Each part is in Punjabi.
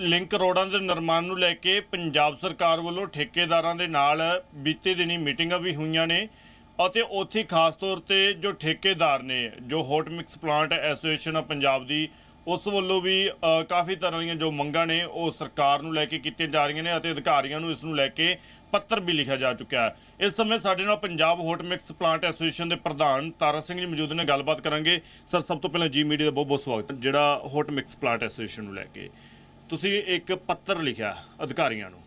ਲਿੰਕ ਰੋਡਾਂ ਦੇ ਨਿਰਮਾਣ ਨੂੰ ਲੈ ਕੇ ਪੰਜਾਬ ਸਰਕਾਰ ਵੱਲੋਂ ਠੇਕੇਦਾਰਾਂ ਦੇ ਨਾਲ ਬੀਤੇ ਦਿਨੀ ਮੀਟਿੰਗਾਂ ਵੀ ਹੋਈਆਂ ਨੇ ਅਤੇ ਉੱਥੇ ਖਾਸ ਤੌਰ ਤੇ ਜੋ ਠੇਕੇਦਾਰ ਨੇ, ਜੋ ਹੌਟ ਮਿਕਸ ਪਲਾਂਟ ਐਸੋਸੀਏਸ਼ਨ ਆ ਪੰਜਾਬ ਦੀ, ਉਸ ਵੱਲੋਂ ਵੀ ਕਾਫੀ ਤਰ੍ਹਾਂ ਦੀਆਂ ਜੋ ਮੰਗਾਂ ਨੇ, ਉਹ ਸਰਕਾਰ ਨੂੰ ਲੈ ਕੇ ਕੀਤੀਆਂ ਜਾ ਰਹੀਆਂ ਨੇ ਅਤੇ ਅਧਿਕਾਰੀਆਂ ਨੂੰ ਇਸ ਨੂੰ ਲੈ ਕੇ ਪੱਤਰ ਵੀ ਲਿਖਿਆ ਜਾ ਚੁੱਕਿਆ ਹੈ। ਇਸ ਸਮੇਂ ਸਾਡੇ ਨਾਲ Punjab hot mix plant association ਦੇ ਪ੍ਰਧਾਨ ਤਾਰਾ ਸਿੰਘ ਜੀ ਮੌਜੂਦ ਨੇ, ਗੱਲਬਾਤ ਕਰਾਂਗੇ। ਸਰ, ਸਭ ਤੋਂ ਪਹਿਲਾਂ ਜੀ ਮੀਡੀਆ ਦਾ ਬਹੁਤ ਬਹੁਤ ਸਵਾਗਤ ਜਿਹੜਾ ਹੌਟ ਮਿਕਸ ਪਲਾਂਟ ਐਸੋਸੀਏਸ਼ਨ ਨੂੰ ਲੈ ਕੇ। ਤੁਸੀਂ ਇੱਕ ਪੱਤਰ ਲਿਖਿਆ ਅਧਿਕਾਰੀਆਂ ਨੂੰ,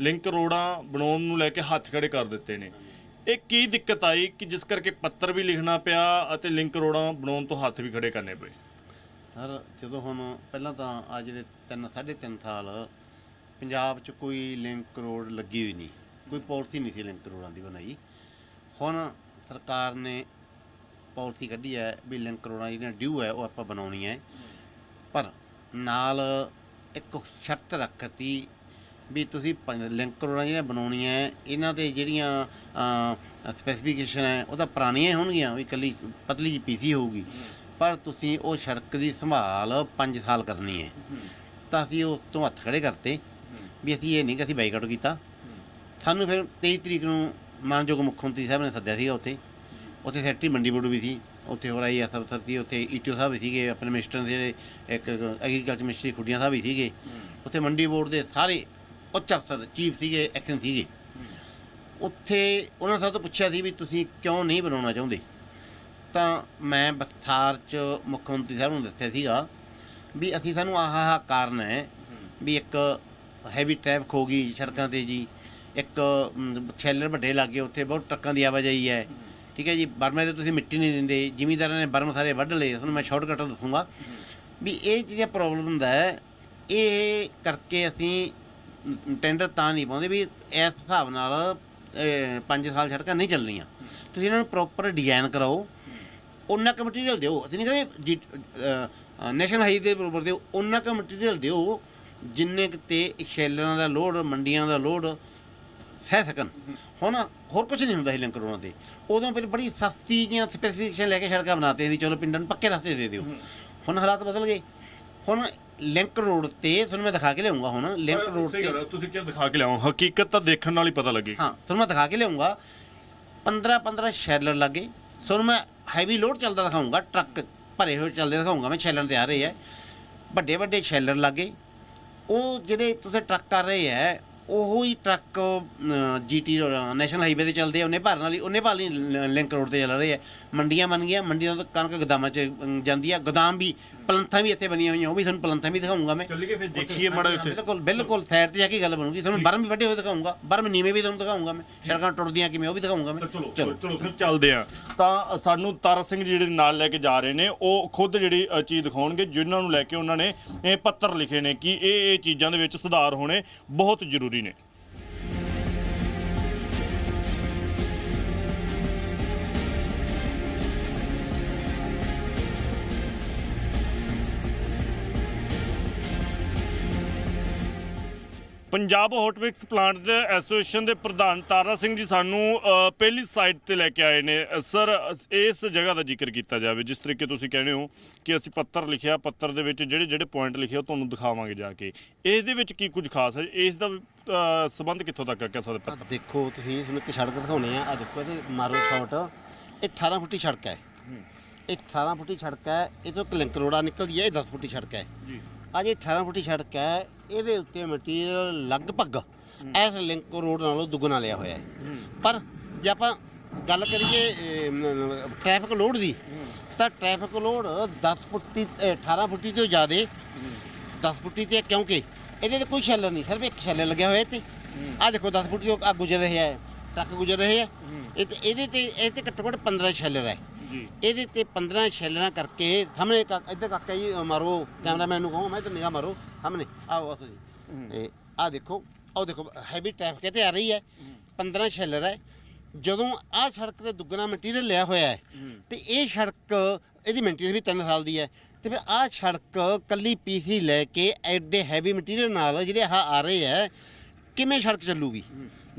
ਲਿੰਕ ਰੋਡਾਂ ਬਣਾਉਣ ਨੂੰ ਲੈ ਕੇ ਹੱਥ ਖੜੇ ਕਰ ਦਿੱਤੇ ਨੇ। ਇਹ ਕੀ ਦਿੱਕਤ ਆਈ ਕਿ ਜਿਸ ਕਰਕੇ ਪੱਤਰ ਵੀ ਲਿਖਣਾ ਪਿਆ ਅਤੇ ਲਿੰਕ ਰੋਡਾਂ ਬਣਾਉਣ ਤੋਂ ਹੱਥ ਵੀ ਖੜੇ ਕਰਨੇ ਪਏ? ਸਰ, ਜਦੋਂ ਹੁਣ ਪਹਿਲਾਂ ਤਾਂ ਅੱਜ ਦੇ 3 3.5 ਸਾਲ ਪੰਜਾਬ 'ਚ ਕੋਈ ਲਿੰਕ ਰੋਡ ਲੱਗੀ ਹੋਈ ਨਹੀਂ, ਕੋਈ ਪਾਲਿਸੀ ਨਹੀਂ ਸੀ ਲਿੰਕ ਰੋਡਾਂ ਦੀ ਬਣਾਈ। ਹੁਣ ਸਰਕਾਰ ਨੇ ਪਾਲਿਸੀ ਕੱਢੀ ਹੈ ਵੀ ਲਿੰਕ ਰੋਡਾਂ ਜਿਹੜੀਆਂ ਡਿਊ ਹੈ ਉਹ ਆਪਾਂ ਬਣਾਉਣੀਆਂ ਹੈ। ਪਰ ਨਾਲ ਇੱਕ ਸ਼ਰਤ ਰੱਖਤੀ ਵੀ ਤੁਸੀਂ ਲਿੰਕ ਰੋਡਾਂ ਜਿਹੜੀਆਂ ਬਣਾਉਣੀਆਂ ਇਹਨਾਂ ਤੇ ਜਿਹੜੀਆਂ ਸਪੈਸੀਫਿਕੇਸ਼ਨ ਹੈ ਉਹ ਤਾਂ ਪੁਰਾਣੀਆਂ ਹੀ ਹੋਣਗੀਆਂ ਵੀ ਇਕੱਲੀ ਪਤਲੀ ਜਿਹੀ ਪੀਸੀ ਹੋਊਗੀ। ਪਰ ਤੁਸੀਂ ਉਹ ਸੜਕ ਦੀ ਸੰਭਾਲ 5 ਸਾਲ ਕਰਨੀ ਹੈ ਤਾਂ ਅਸੀਂ ਉਸ ਤੋਂ ਹੱਥ ਖੜੇ ਕਰਤੇ ਵੀ ਅਸੀਂ ਇਹ ਨਹੀਂ ਕਿ ਅਸੀਂ ਬਾਈਕਾਟ ਕੀਤਾ। ਸਾਨੂੰ ਫਿਰ 23 ਤਰੀਕ ਨੂੰ ਮਾਨਯੋਗ ਮੁੱਖ ਮੰਤਰੀ ਸਾਹਿਬ ਨੇ ਸੱਦਿਆ ਸੀਗਾ ਉੱਥੇ। ਉੱਥੇ ਸੈਕਟਰੀ ਮੰਡੀ ਬੋਰਡ ਵੀ ਸੀ। ਉੱਥੇ ਹੋਰ ਆਈ ਐਸ ਅਫਸਰ ਸੀ ਉੱਥੇ ਈਟੀਓ ਸਾਹਿਬ ਵੀ ਸੀਗੇ ਆਪਣੇ ਮਿਨਿਸਟਰ ਦੇ ਜਿਹੜੇ ਇੱਕ ਐਗਰੀਕਲਚਰ ਮਿਨਿਸਟਰੀ ਖੁੱਡੀਆਂ ਸਾਹਿਬ ਵੀ ਸੀਗੇ। ਉੱਥੇ ਮੰਡੀ ਬੋਰਡ ਦੇ ਸਾਰੇ ਉੱਚ ਅਫਸਰ ਚੀਫ ਸੀਗੇ ਐਕਸ਼ਨ ਸੀਗੇ। ਉੱਥੇ ਉਹਨਾਂ ਸਾਹਿਬ ਤੋਂ ਪੁੱਛਿਆ ਸੀ ਵੀ ਤੁਸੀਂ ਕਿਉਂ ਨਹੀਂ ਬਣਾਉਣਾ ਚਾਹੁੰਦੇ? ਤਾਂ ਮੈਂ ਬਸਥਾਰ ਚ ਮੁੱਖ ਮੰਤਰੀ ਸਾਹਿਬ ਨੂੰ ਦੱਸਿਆ ਸੀਗਾ ਵੀ ਅਸੀਂ ਸਾਨੂੰ ਆਹ ਆਹ ਕਾਰਨ ਹੈ ਵੀ ਇੱਕ ਹੈਵੀ ਟ੍ਰੈਫਿਕ ਹੋ ਗਈ ਸੜਕਾਂ ਤੇ ਜੀ ਇੱਕ ਛੈਲਰ ਵੱਡੇ ਲੱਗੇ ਉੱਥੇ ਬਹੁਤ ਟਰੱਕਾਂ ਦੀ ਆਵਾਜਾਈ ਹੈ। ਠੀਕ ਹੈ ਜੀ ਬਰਮੇ ਤੇ ਤੁਸੀਂ ਮਿੱਟੀ ਨਹੀਂ ਦਿੰਦੇ, ਜ਼ਿਮੀਂਦਾਰਾਂ ਨੇ ਬਰਮ ਸਾਰੇ ਵੱਢ ਲਏ, ਤੁਹਾਨੂੰ ਮੈਂ ਸ਼ਾਰਟਕਟ ਦੱਸੂਗਾ ਵੀ ਇਹ ਜਿਹੜੀਆਂ ਪ੍ਰੋਬਲਮ ਹੁੰਦਾ ਹੈ, ਇਹ ਕਰਕੇ ਅਸੀਂ ਟੈਂਡਰ ਤਾਂ ਨਹੀਂ ਪਾਉਂਦੇ ਵੀ ਇਸ ਹਿਸਾਬ ਨਾਲ 5 ਸਾਲ ਸੜਕਾਂ ਨਹੀਂ ਚੱਲਣੀਆਂ। ਤੁਸੀਂ ਇਹਨਾਂ ਨੂੰ ਪ੍ਰੋਪਰ ਡਿਜ਼ਾਈਨ ਕਰਾਓ, ਉਹਨਾਂ ਕੁ ਮਟੀਰੀਅਲ ਦਿਓ, ਅਸੀਂ ਨਹੀਂ ਕਹਿੰਦੇ ਨੈਸ਼ਨਲ ਹਾਈਵੇ ਦੇ ਬਰੋਬਰ ਦਿਓ, ਉਹਨਾਂ ਕੁ ਮਟੀਰੀਅਲ ਦਿਓ, ਜਿੰਨੇ ਕੁ ਤੇ ਸ਼ੈਲਰਾਂ ਦਾ ਲੋਡ ਮੰਡੀਆਂ ਦਾ ਲੋਡ ਸਹਿ ਸਕਣ। ਹੁਣ ਹੋਰ ਕੁਝ ਨਹੀਂ ਹੁੰਦਾ ਲਿੰਕ ਰੋਡਾਂ ਤੇ। ਉਦੋਂ ਫਿਰ ਬੜੀ ਸਸਤੀ ਜਿਹੀਆਂ ਸਪੈਸੀਫਿਕੇਸ਼ਨ ਲੈ ਕੇ ਸੜਕਾਂ ਬਣਾਤੇ ਸੀ। ਚਲੋ ਪਿੰਡਾਂ ਨੂੰ ਪੱਕੇ ਰਸਤੇ ਦੇ ਦਿਓ। ਹੁਣ ਹਾਲਾਤ ਬਦਲ ਗਏ। ਹੁਣ ਲਿੰਕ ਰੋਡ ਤੇ ਤੁਹਾਨੂੰ ਮੈਂ ਦਿਖਾ ਕੇ ਲਿਆਉਂਗਾ ਹੁਣ। ਲਿੰਕ ਰੋਡ ਤੇ ਤੁਸੀਂ ਕੀ ਦਿਖਾ ਕੇ ਲਿਆਓ? ਹਕੀਕਤ ਤਾਂ ਦੇਖਣ ਨਾਲ ਹੀ ਪਤਾ ਲੱਗੇ। ਹਾਂ ਤੁਹਾਨੂੰ ਮੈਂ ਦਿਖਾ ਕੇ ਲਿਆਉਂਗਾ। 15 15 ਸ਼ੈਲਰ ਲੱਗੇ। ਤੁਹਾਨੂੰ ਮੈਂ ਹੈਵੀ ਲੋਡ ਚੱਲਦਾ ਦਿਖਾਉਂਗਾ। ਟਰੱਕ ਭਰੇ ਹੋਏ ਚੱਲਦੇ ਦਿਖਾਉਂਗਾ। ਮੈਂ ਸ਼ੈਲਰ ਤੇ ਆ ਰਹੇ ਹੈ ਵੱਡੇ ਵੱਡੇ ਸ਼ੈਲਰ ਲੱਗੇ। ਉਹ ਜਿਹੜੇ ਤੁਸੀਂ ਟਰੱਕ ਕਰ ਰਹੇ ਹੈ ਉਹੋ ਹੀ ਟਰੱਕ ਜੀਟੀ ਨੈਸ਼ਨਲ ਹਾਈਵੇ ਤੇ ਚੱਲਦੇ ਆ ਉਹਨੇ ਭਰਨ ਵਾਲੀ ਉਹਨੇ ਭਾਲੀ ਲਿੰਕ ਰੋਡ ਤੇ ਚੱਲ ਰਹੇ ਆ। ਮੰਡੀਆਂ ਬਣ ਗਈਆਂ ਮੰਡੀਆਂ ਤੋਂ ਕਣਕ ਗਦਾਮਾਂ 'ਚ ਜਾਂਦੀ ਆ। ਗੋਦਾਮ ਵੀ ਪਲੰਥਾਂ ਵੀ ਇੱਥੇ ਬਣੀਆਂ ਹੋਈਆਂ ਉਹ ਵੀ ਤੁਹਾਨੂੰ ਪਲੰਥਾਂ ਵੀ ਦਿਖਾਉਂਗਾ ਮੈਂ। ਚੱਲੀਏ ਫਿਰ ਦੇਖੀਏ ਮਾੜਾ ਇੱਥੇ ਬਿਲਕੁਲ ਬਿਲਕੁਲ ਸਾਈਡ ਤੇ ਜਾ ਕੇ ਗੱਲ ਬਣੂਗੀ। ਤੁਹਾਨੂੰ ਬਰਮ ਵੀ ਵੱਡੇ ਹੋਏ ਦਿਖਾਉਂਗਾ ਬਰਮ ਨੀਵੇਂ ਵੀ ਤੁਹਾਨੂੰ ਦਿਖਾਉਂਗਾ ਮੈਂ। ਸੜਕਾਂ ਟੁੱਟਦੀਆਂ ਕਿਵੇਂ ਉਹ ਵੀ ਦਿਖਾਉਂਗਾ ਮੈਂ। ਚਲੋ ਚਲੋ। ਚਲੋ ਫਿਰ ਚੱਲਦੇ ਆ। ਤਾਂ ਸਾਨੂੰ ਤਾਰਾ ਸਿੰਘ ਜਿਹੜੇ ਨਾਲ ਲੈ ਕੇ ਜਾ ਰਹੇ ਨੇ ਉਹ ਖੁਦ ਜਿਹੜੀ ਚੀਜ਼ ਦਿਖਾਉਣਗੇ ਜਿਨ੍ਹਾਂ ਨੂੰ ਲੈ ਕੇ ਉਹਨਾਂ ਨੇ ਇਹ ਪੱਤਰ ਲਿਖੇ ਨੇ ਕਿ ਇਹ ਇਹ ਚੀਜ਼ਾਂ ਦੇ ਵਿੱਚ ਸੁਧਾਰ ਹੋਣੇ ਬਹੁਤ ਜ਼ਰੂਰੀ ਨੇ ਪੰਜਾਬ ਹੌਟਮਿਕਸ ਪਲਾਂਟ ਦੇ ਐਸੋਸੀਏਸ਼ਨ ਦੇ ਪ੍ਰਧਾਨ ਤਾਰਾ ਸਿੰਘ ਜੀ ਸਾਨੂੰ ਪਹਿਲੀ ਸਾਈਡ ਤੇ ਲੈ ਕੇ ਆਏ ਨੇ। ਸਰ ਇਸ ਜਗ੍ਹਾ ਦਾ ਜ਼ਿਕਰ ਕੀਤਾ ਜਾਵੇ ਜਿਸ ਤਰੀਕੇ ਤੁਸੀਂ ਕਹਿੰਦੇ ਹੋ ਕਿ ਅਸੀਂ ਪੱਤਰ ਲਿਖਿਆ ਪੱਤਰ ਦੇ ਵਿੱਚ ਜਿਹੜੇ ਜਿਹੜੇ ਪੁਆਇੰਟ ਲਿਖੇ ਉਹ ਤੁਹਾਨੂੰ ਦਿਖਾਵਾਂਗੇ ਜਾ ਕੇ। ਇਹਦੇ ਵਿੱਚ ਕੀ ਕੁਝ ਖਾਸ ਹੈ? ਇਸ ਦਾ ਸੰਬੰਧ ਕਿੱਥੋਂ ਤੱਕ ਹੈ ਸਕਦੇ ਆਹ ਪੱਤਰ? ਦੇਖੋ ਤੁਸੀਂ ਤੁਹਾਨੂੰ ਇੱਕ ਸੜਕ ਦਿਖਾਉਣੇ ਆ। ਆ ਦੇਖੋ ਇਹਦੇ ਮਾਰੋ ਸ਼ਾਟ ਇਹ 18 ਫੁੱਟੀ ਸੜਕ ਹੈ। ਇਹ 18 ਫੁੱਟੀ ਸੜਕ ਹੈ। ਇਹ ਤੋਂ ਇੱਕ ਲਿੰਕ ਰੋੜਾ ਨਿਕਲਦੀ ਹੈ ਇਹ 10 ਫੁੱਟੀ ਸੜਕ ਹੈ। ਜੀ। ਆ ਜੇ 18 ਫੁੱਟੀ ਸੜਕ ਹੈ ਇਹਦੇ ਉੱਤੇ ਮਟੀਰੀਅਲ ਲਗਭਗ ਇਸ ਲਿੰਕ ਰੋਡ ਨਾਲੋਂ ਦੁੱਗਣਾ ਲਿਆ ਹੋਇਆ ਹੈ। ਪਰ ਜੇ ਆਪਾਂ ਗੱਲ ਕਰੀਏ ਟ੍ਰੈਫਿਕ ਲੋਡ ਦੀ ਤਾਂ ਟ੍ਰੈਫਿਕ ਲੋਡ 10 ਫੁੱਟੀ ਅਹ 18 ਫੁੱਟੀ ਤੋਂ ਜ਼ਿਆਦਾ 10 ਫੁੱਟੀ ਤੇ ਕਿਉਂਕਿ ਇਹਦੇ ਤੇ ਕੋਈ ਸ਼ੈਲਰ ਨਹੀਂ ਸਿਰਫ ਇੱਕ ਸ਼ੈਲਰ ਲੱਗਿਆ ਹੋਇਆ ਤੇ ਆ ਦੇਖੋ 10 ਫੁੱਟੀ ਤੋਂ ਆ ਗੁਜ਼ਰ ਰਿਹਾ ਹੈ ਟਰੱਕ ਗੁਜ਼ਰ ਰਹੇ ਹੈ। ਇਹ ਤੇ ਇਹਦੇ ਤੇ ਇਹ ਤੇ ਘੱਟੋ ਘੱਟ 15 ਸ਼ੈਲਰ ਹੈ ਇਹਦੇ ਤੇ 15 ਛੈਲਰਾਂ ਕਰਕੇ ਸਾਹਮਣੇ ਕਾ- ਇੱਧਰ ਕਾਕਾ ਜੀ ਅ, ਮਾਰੋ ਕੈਮਰਾਮੈਨ ਨੂੰ ਕਹੋ ਮੈਂ ਤਾਂ ਨਿਗਾਹ ਮਾਰੋ ਸਾਹਮਣੇ ਆਓ ਤੁਸੀਂ। ਇਹ ਆ ਦੇਖੋ ਆਹ ਦੇਖੋ ਹੈਵੀ ਟ੍ਰੈਫਿਕ ਤੇ ਆ ਰਹੀ ਹੈ। 15 ਛੈਲਰ ਹੈ। ਜਦੋਂ ਆਹ ਸੜਕ ਤੇ ਦੁੱਗਣਾ ਮਟੀਰੀਅਲ ਲਿਆ ਹੋਇਆ ਹੈ ਤੇ ਇਹ ਸੜਕ ਇਹਦੀ ਮੇਨਟੇਨੈਂਸ ਵੀ 3 ਸਾਲ ਦੀ ਹੈ। ਤੇ ਫਿਰ ਆਹ ਸੜਕ ਕੱਲੀ ਪੀਸੀ ਲੈ ਕੇ ਐਡੇ ਹੈਵੀ ਮਟੀਰੀਅਲ ਨਾਲ ਜਿਹੜੇ ਆਹ ਆ ਰਹੇ ਹੈ ਕਿਵੇਂ ਸੜਕ ਚੱਲੂਗੀ?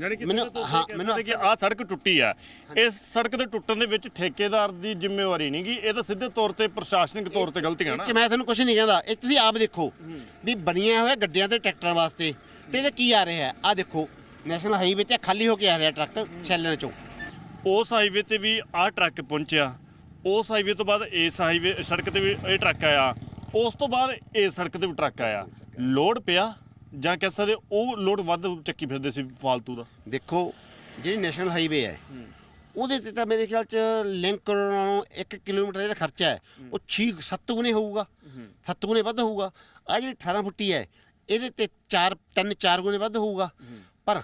ਯਾਨੀ ਕਿ ਮੈਨੂੰ ਹਾਂ ਮੈਨੂੰ ਕਿ ਆਹ ਸੜਕ ਟੁੱਟੀ ਆ ਇਸ ਸੜਕ ਦੇ ਟੁੱਟਣ ਦੇ ਵਿੱਚ ਠੇਕੇਦਾਰ ਦੀ ਜ਼ਿੰਮੇਵਾਰੀ ਨਹੀਂ ਗੀ। ਇਹ ਤਾਂ ਸਿੱਧੇ ਤੌਰ ਤੇ ਪ੍ਰਸ਼ਾਸਨਿਕ ਤੌਰ ਤੇ ਗਲਤੀਆਂ ਨਾ। ਇਹ ਮੈਂ ਤੁਹਾਨੂੰ ਕੁਝ ਨਹੀਂ ਕਹਿੰਦਾ। ਇਹ ਤੁਸੀਂ ਆਪ ਦੇਖੋ ਵੀ ਬਣੀਆਂ ਹੋਇਆ ਗੱਡੀਆਂ ਤੇ ਟਰੈਕਟਰਾਂ ਵਾਸਤੇ ਤੇ ਇਹਦੇ ਕੀ ਆ ਰਿਹਾ ਆ ਦੇਖੋ ਨੈਸ਼ਨਲ ਹਾਈਵੇ ਤੇ ਖਾਲੀ ਹੋ ਕੇ ਆ ਰਿਹਾ ਟਰੱਕ ਛੈਲਣ ਚੋਂ। ਉਸ ਹਾਈਵੇ ਤੇ ਵੀ ਆਹ ਟਰੱਕ ਪਹੁੰਚਿਆ। ਉਸ ਹਾਈਵੇ ਤੋਂ ਬਾਅਦ ਇਸ ਹਾਈਵੇ ਸੜਕ ਤੇ ਵੀ ਇਹ ਟਰੱਕ ਆਇਆ। ਉਸ ਤੋਂ ਬਾਅਦ ਇਸ ਸੜਕ ਤੇ ਵੀ ਟਰੱਕ ਆਇਆ। ਲੋਡ ਪਿਆ। ਜਾਂ ਕਹਿ ਸਕਦੇ ਉਹ ਲੋਡ ਵੱਧ ਚੱਕੀ ਫਿਰਦੇ ਸੀ ਫਾਲਤੂ ਦਾ? ਦੇਖੋ ਜਿਹੜੀ ਨੈਸ਼ਨਲ ਹਾਈਵੇ ਹੈ ਉਹਦੇ ਤੇ ਤਾਂ ਮੇਰੇ ਖਿਆਲ ਚ ਲਿੰਕ ਕਰਨ ਨਾਲੋਂ 1 ਕਿਲੋਮੀਟਰ ਦਾ ਜਿਹੜਾ ਖਰਚਾ ਹੈ ਉਹ 6 7 ਗੁਣੇ ਹੋਊਗਾ 7 ਗੁਣੇ ਵੱਧ ਹੋਊਗਾ। ਆ ਜਿਹੜੀ 18 ਫੁੱਟੀ ਹੈ ਇਹਦੇ ਤੇ 4 3 4 ਗੁਣੇ ਵੱਧ ਹੋਊਗਾ। ਪਰ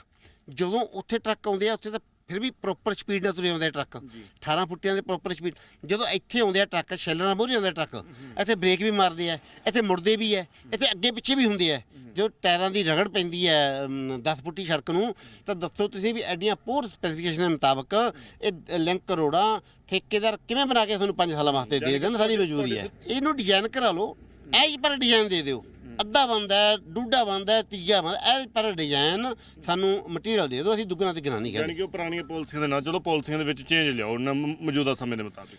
ਜਦੋਂ ਉੱਥੇ ਟਰੱਕ ਆਉਂਦੇ ਆ ਉੱਥੇ ਤਾਂ ਫਿਰ ਵੀ ਪ੍ਰੋਪਰ ਸਪੀਡ ਨਾਲ ਤੁਰੇ ਆਉਂਦੇ ਟਰੱਕ। 18 ਫੁੱਟਿਆਂ ਦੇ ਪ੍ਰੋਪਰ ਸਪੀਡ ਜਦੋਂ ਇੱਥੇ ਆਉਂਦੇ ਆ ਟਰੱਕ ਸ਼ੈਲਰ ਨਾਲ ਮੋਰੀ ਆਉਂਦੇ ਟਰੱਕ ਇੱਥੇ ਬ੍ਰੇਕ ਵੀ ਮਾਰਦੇ ਆ ਇੱਥੇ ਮੁੜਦੇ ਵੀ ਆ ਇੱਥੇ ਅੱਗੇ ਪਿੱਛੇ ਵੀ ਹੁੰਦੇ ਆ। ਜੋ ਟਾਇਰਾਂ ਦੀ ਰਗੜ ਪੈਂਦੀ ਹੈ 10 ਫੁੱਟੀ ਸੜਕ ਨੂੰ ਤਾਂ ਦੱਸੋ ਤੁਸੀਂ ਵੀ ਐਡੀਆਂ ਪੂਰ ਸਪੈਸੀਫਿਕੇਸ਼ਨ ਦੇ ਮੁਤਾਬਕ ਇਹ ਲਿੰਕ ਰੋਡਾਂ ਠੇਕੇਦਾਰ ਕਿਵੇਂ ਬਣਾ ਕੇ ਤੁਹਾਨੂੰ 5 ਸਾਲਾਂ ਵਾਸਤੇ ਦੇ ਦੇਣ ਸਾਡੀ ਮਜ਼ਦੂਰੀ ਹੈ ਇਹਨੂੰ ਡਿਜ਼ਾਈਨ ਕਰਾ ਲਓ। ਐਜ ਪਰ ਡਿਜ਼ਾਈਨ ਦੇ ਦਿਓ। ਅੱਧਾ ਬੰਦਾ ਹੈ ਡੂਡਾ ਬੰਦਾ ਹੈ ਤੀਜਾ ਬੰਦਾ ਐਜ ਪਰ ਡਿਜ਼ਾਈਨ ਸਾਨੂੰ ਮਟੀਰੀਅਲ ਦੇ ਦਿਓ ਅਸੀਂ ਦੁੱਗਣਾ ਤੇ ਗਿਣਾ ਨਹੀਂ ਯਾਨੀ ਕਿ ਉਹ ਪੁਰਾਣੀਆਂ ਪਾਲਿਸੀਆਂ ਦੇ ਨਾਲ ਚਲੋ ਪਾਲਿਸੀਆਂ ਦੇ ਵਿੱਚ ਚੇਂਜ ਲਿਆਓ ਨ- ਮ- ਮੌਜੂਦਾ ਸਮੇਂ ਦੇ ਮੁਤਾਬਿਕ।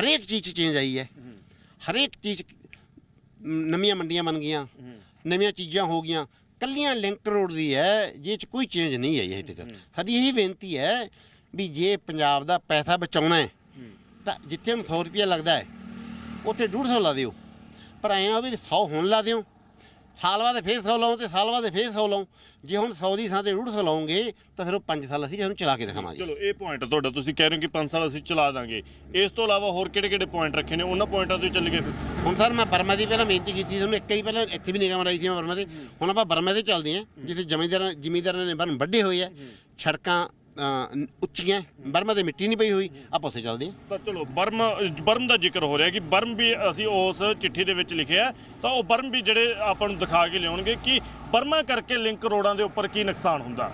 ਹਰੇਕ ਚੀਜ਼ 'ਚ ਚੇਂਜ ਆਈ ਹੈ। ਹਰੇਕ ਚੀਜ਼ ਨਵੀਆਂ ਮੰਡੀਆਂ ਬਣ ਗਈਆਂ ਨਵੀਆਂ ਚੀਜ਼ਾਂ ਹੋ ਗਈਆਂ। ਕੱਲੀਆਂ ਲਿੰਕ ਰੋਡ ਦੀ ਹੈ ਜੇ ਚ ਕੋਈ ਚੇਂਜ ਨਹੀਂ ਆਈ ਹਜੇ ਤੱਕ। ਸਾਡੀ ਇਹੀ ਬੇਨਤੀ ਹੈ ਵੀ ਜੇ ਪੰਜਾਬ ਦਾ ਪੈਸਾ ਬਚਾਉਣਾ ਹੈ ਤਾਂ ਜਿੱਥੇ ਹੁਣ 100 ਰੁਪਇਆ ਲੱਗਦਾ ਹੈ ਉੱਥੇ 150 ਲਾ ਦਿਓ। ਪਰ ਐਂ ਨਾ ਵੀ 100 ਹੁਣ ਲਾ ਦਿਓ। ਸਾਲ ਬਾਅਦ ਫੇਰ 100 ਲਾਓ ਤੇ ਸਾਲ ਬਾਅਦ ਫੇਰ 100 ਲਾਓ ਜੇ ਹੁਣ 100 ਦੀ ਥਾਂ ਤੇ 150 ਲਾਉਂਗੇ ਤਾਂ ਫਿਰ ਉਹ 5 ਸਾਲ ਅਸੀਂ ਇਹਨੂੰ ਚਲਾ ਕੇ ਦਿਖਾਵਾਂਗੇ। ਚਲੋ ਇਹ ਪੁਆਇੰਟ ਤੁਹਾਡਾ ਤੁਸੀਂ ਕਹਿ ਰਹੇ ਹੋ ਕਿ 5 ਸਾਲ ਅਸੀਂ ਚਲਾ ਦਾਂਗੇ। ਇਸ ਤੋਂ ਇਲਾਵਾ ਹੋਰ ਕਿਹੜੇ ਕਿਹੜੇ ਪੁਆਇੰਟ ਰੱਖੇ ਨੇ? ਉਹਨਾਂ ਪੁਆਇੰਟਾਂ ਤੇ ਚੱਲ ਗਏ ਫਿਰ। ਹੁਣ ਸਰ ਮੈਂ ਬਰਮਾ ਦੀ ਪਹਿਲਾਂ ਬੇਨਤੀ ਕੀਤੀ ਤੁਹਾਨੂੰ ਇੱਕ ਹੀ ਪਹਿਲਾਂ ਇੱਥੇ ਵੀ ਨਿਗਾਹ ਮਰਾਈ ਸੀ ਮੈਂ ਬਰਮਾ ਤੇ ਹੁਣ ਆਪਾਂ ਬਰਮਾ ਤੇ ਚੱਲਦੇ ਹਾਂ ਜਿੱਥੇ ਜ਼ਮੀਂਦਾਰਾਂ ਜ਼ਿਮੀਂਦਾਰਾਂ ਨੇ ਬਰਨ ਵੱਡੇ ਹੋਏ ਆ। ਸੜਕਾਂ ਅਹ, ਉੱਚੀਆਂ ਬਰਮਾ ਤੇ ਮਿੱਟੀ ਨਹੀਂ ਪਈ ਹੋਈ। ਆਪਾਂ ਉੱਥੇ ਚੱਲਦੇ ਹਾਂ। ਤਾਂ ਚਲੋ ਬਰਮ ਬਰਮ ਦਾ ਜ਼ਿਕਰ ਹੋ ਰਿਹਾ ਕਿ ਬਰਮ ਵੀ ਅਸੀਂ ਉਸ ਚਿੱਠੀ ਦੇ ਵਿੱਚ ਲਿਖਿਆ ਹੈ, ਤਾਂ ਉਹ ਬਰਮ ਵੀ ਜਿਹੜੇ ਆਪਾਂ ਨੂੰ ਦਿਖਾ ਕੇ ਲਿਆਉਣਗੇ ਕਿ ਬਰਮਾ ਕਰਕੇ ਲਿੰਕ ਰੋਡਾਂ ਦੇ ਉੱਪਰ ਕੀ ਨੁਕਸਾਨ ਹੁੰਦਾ।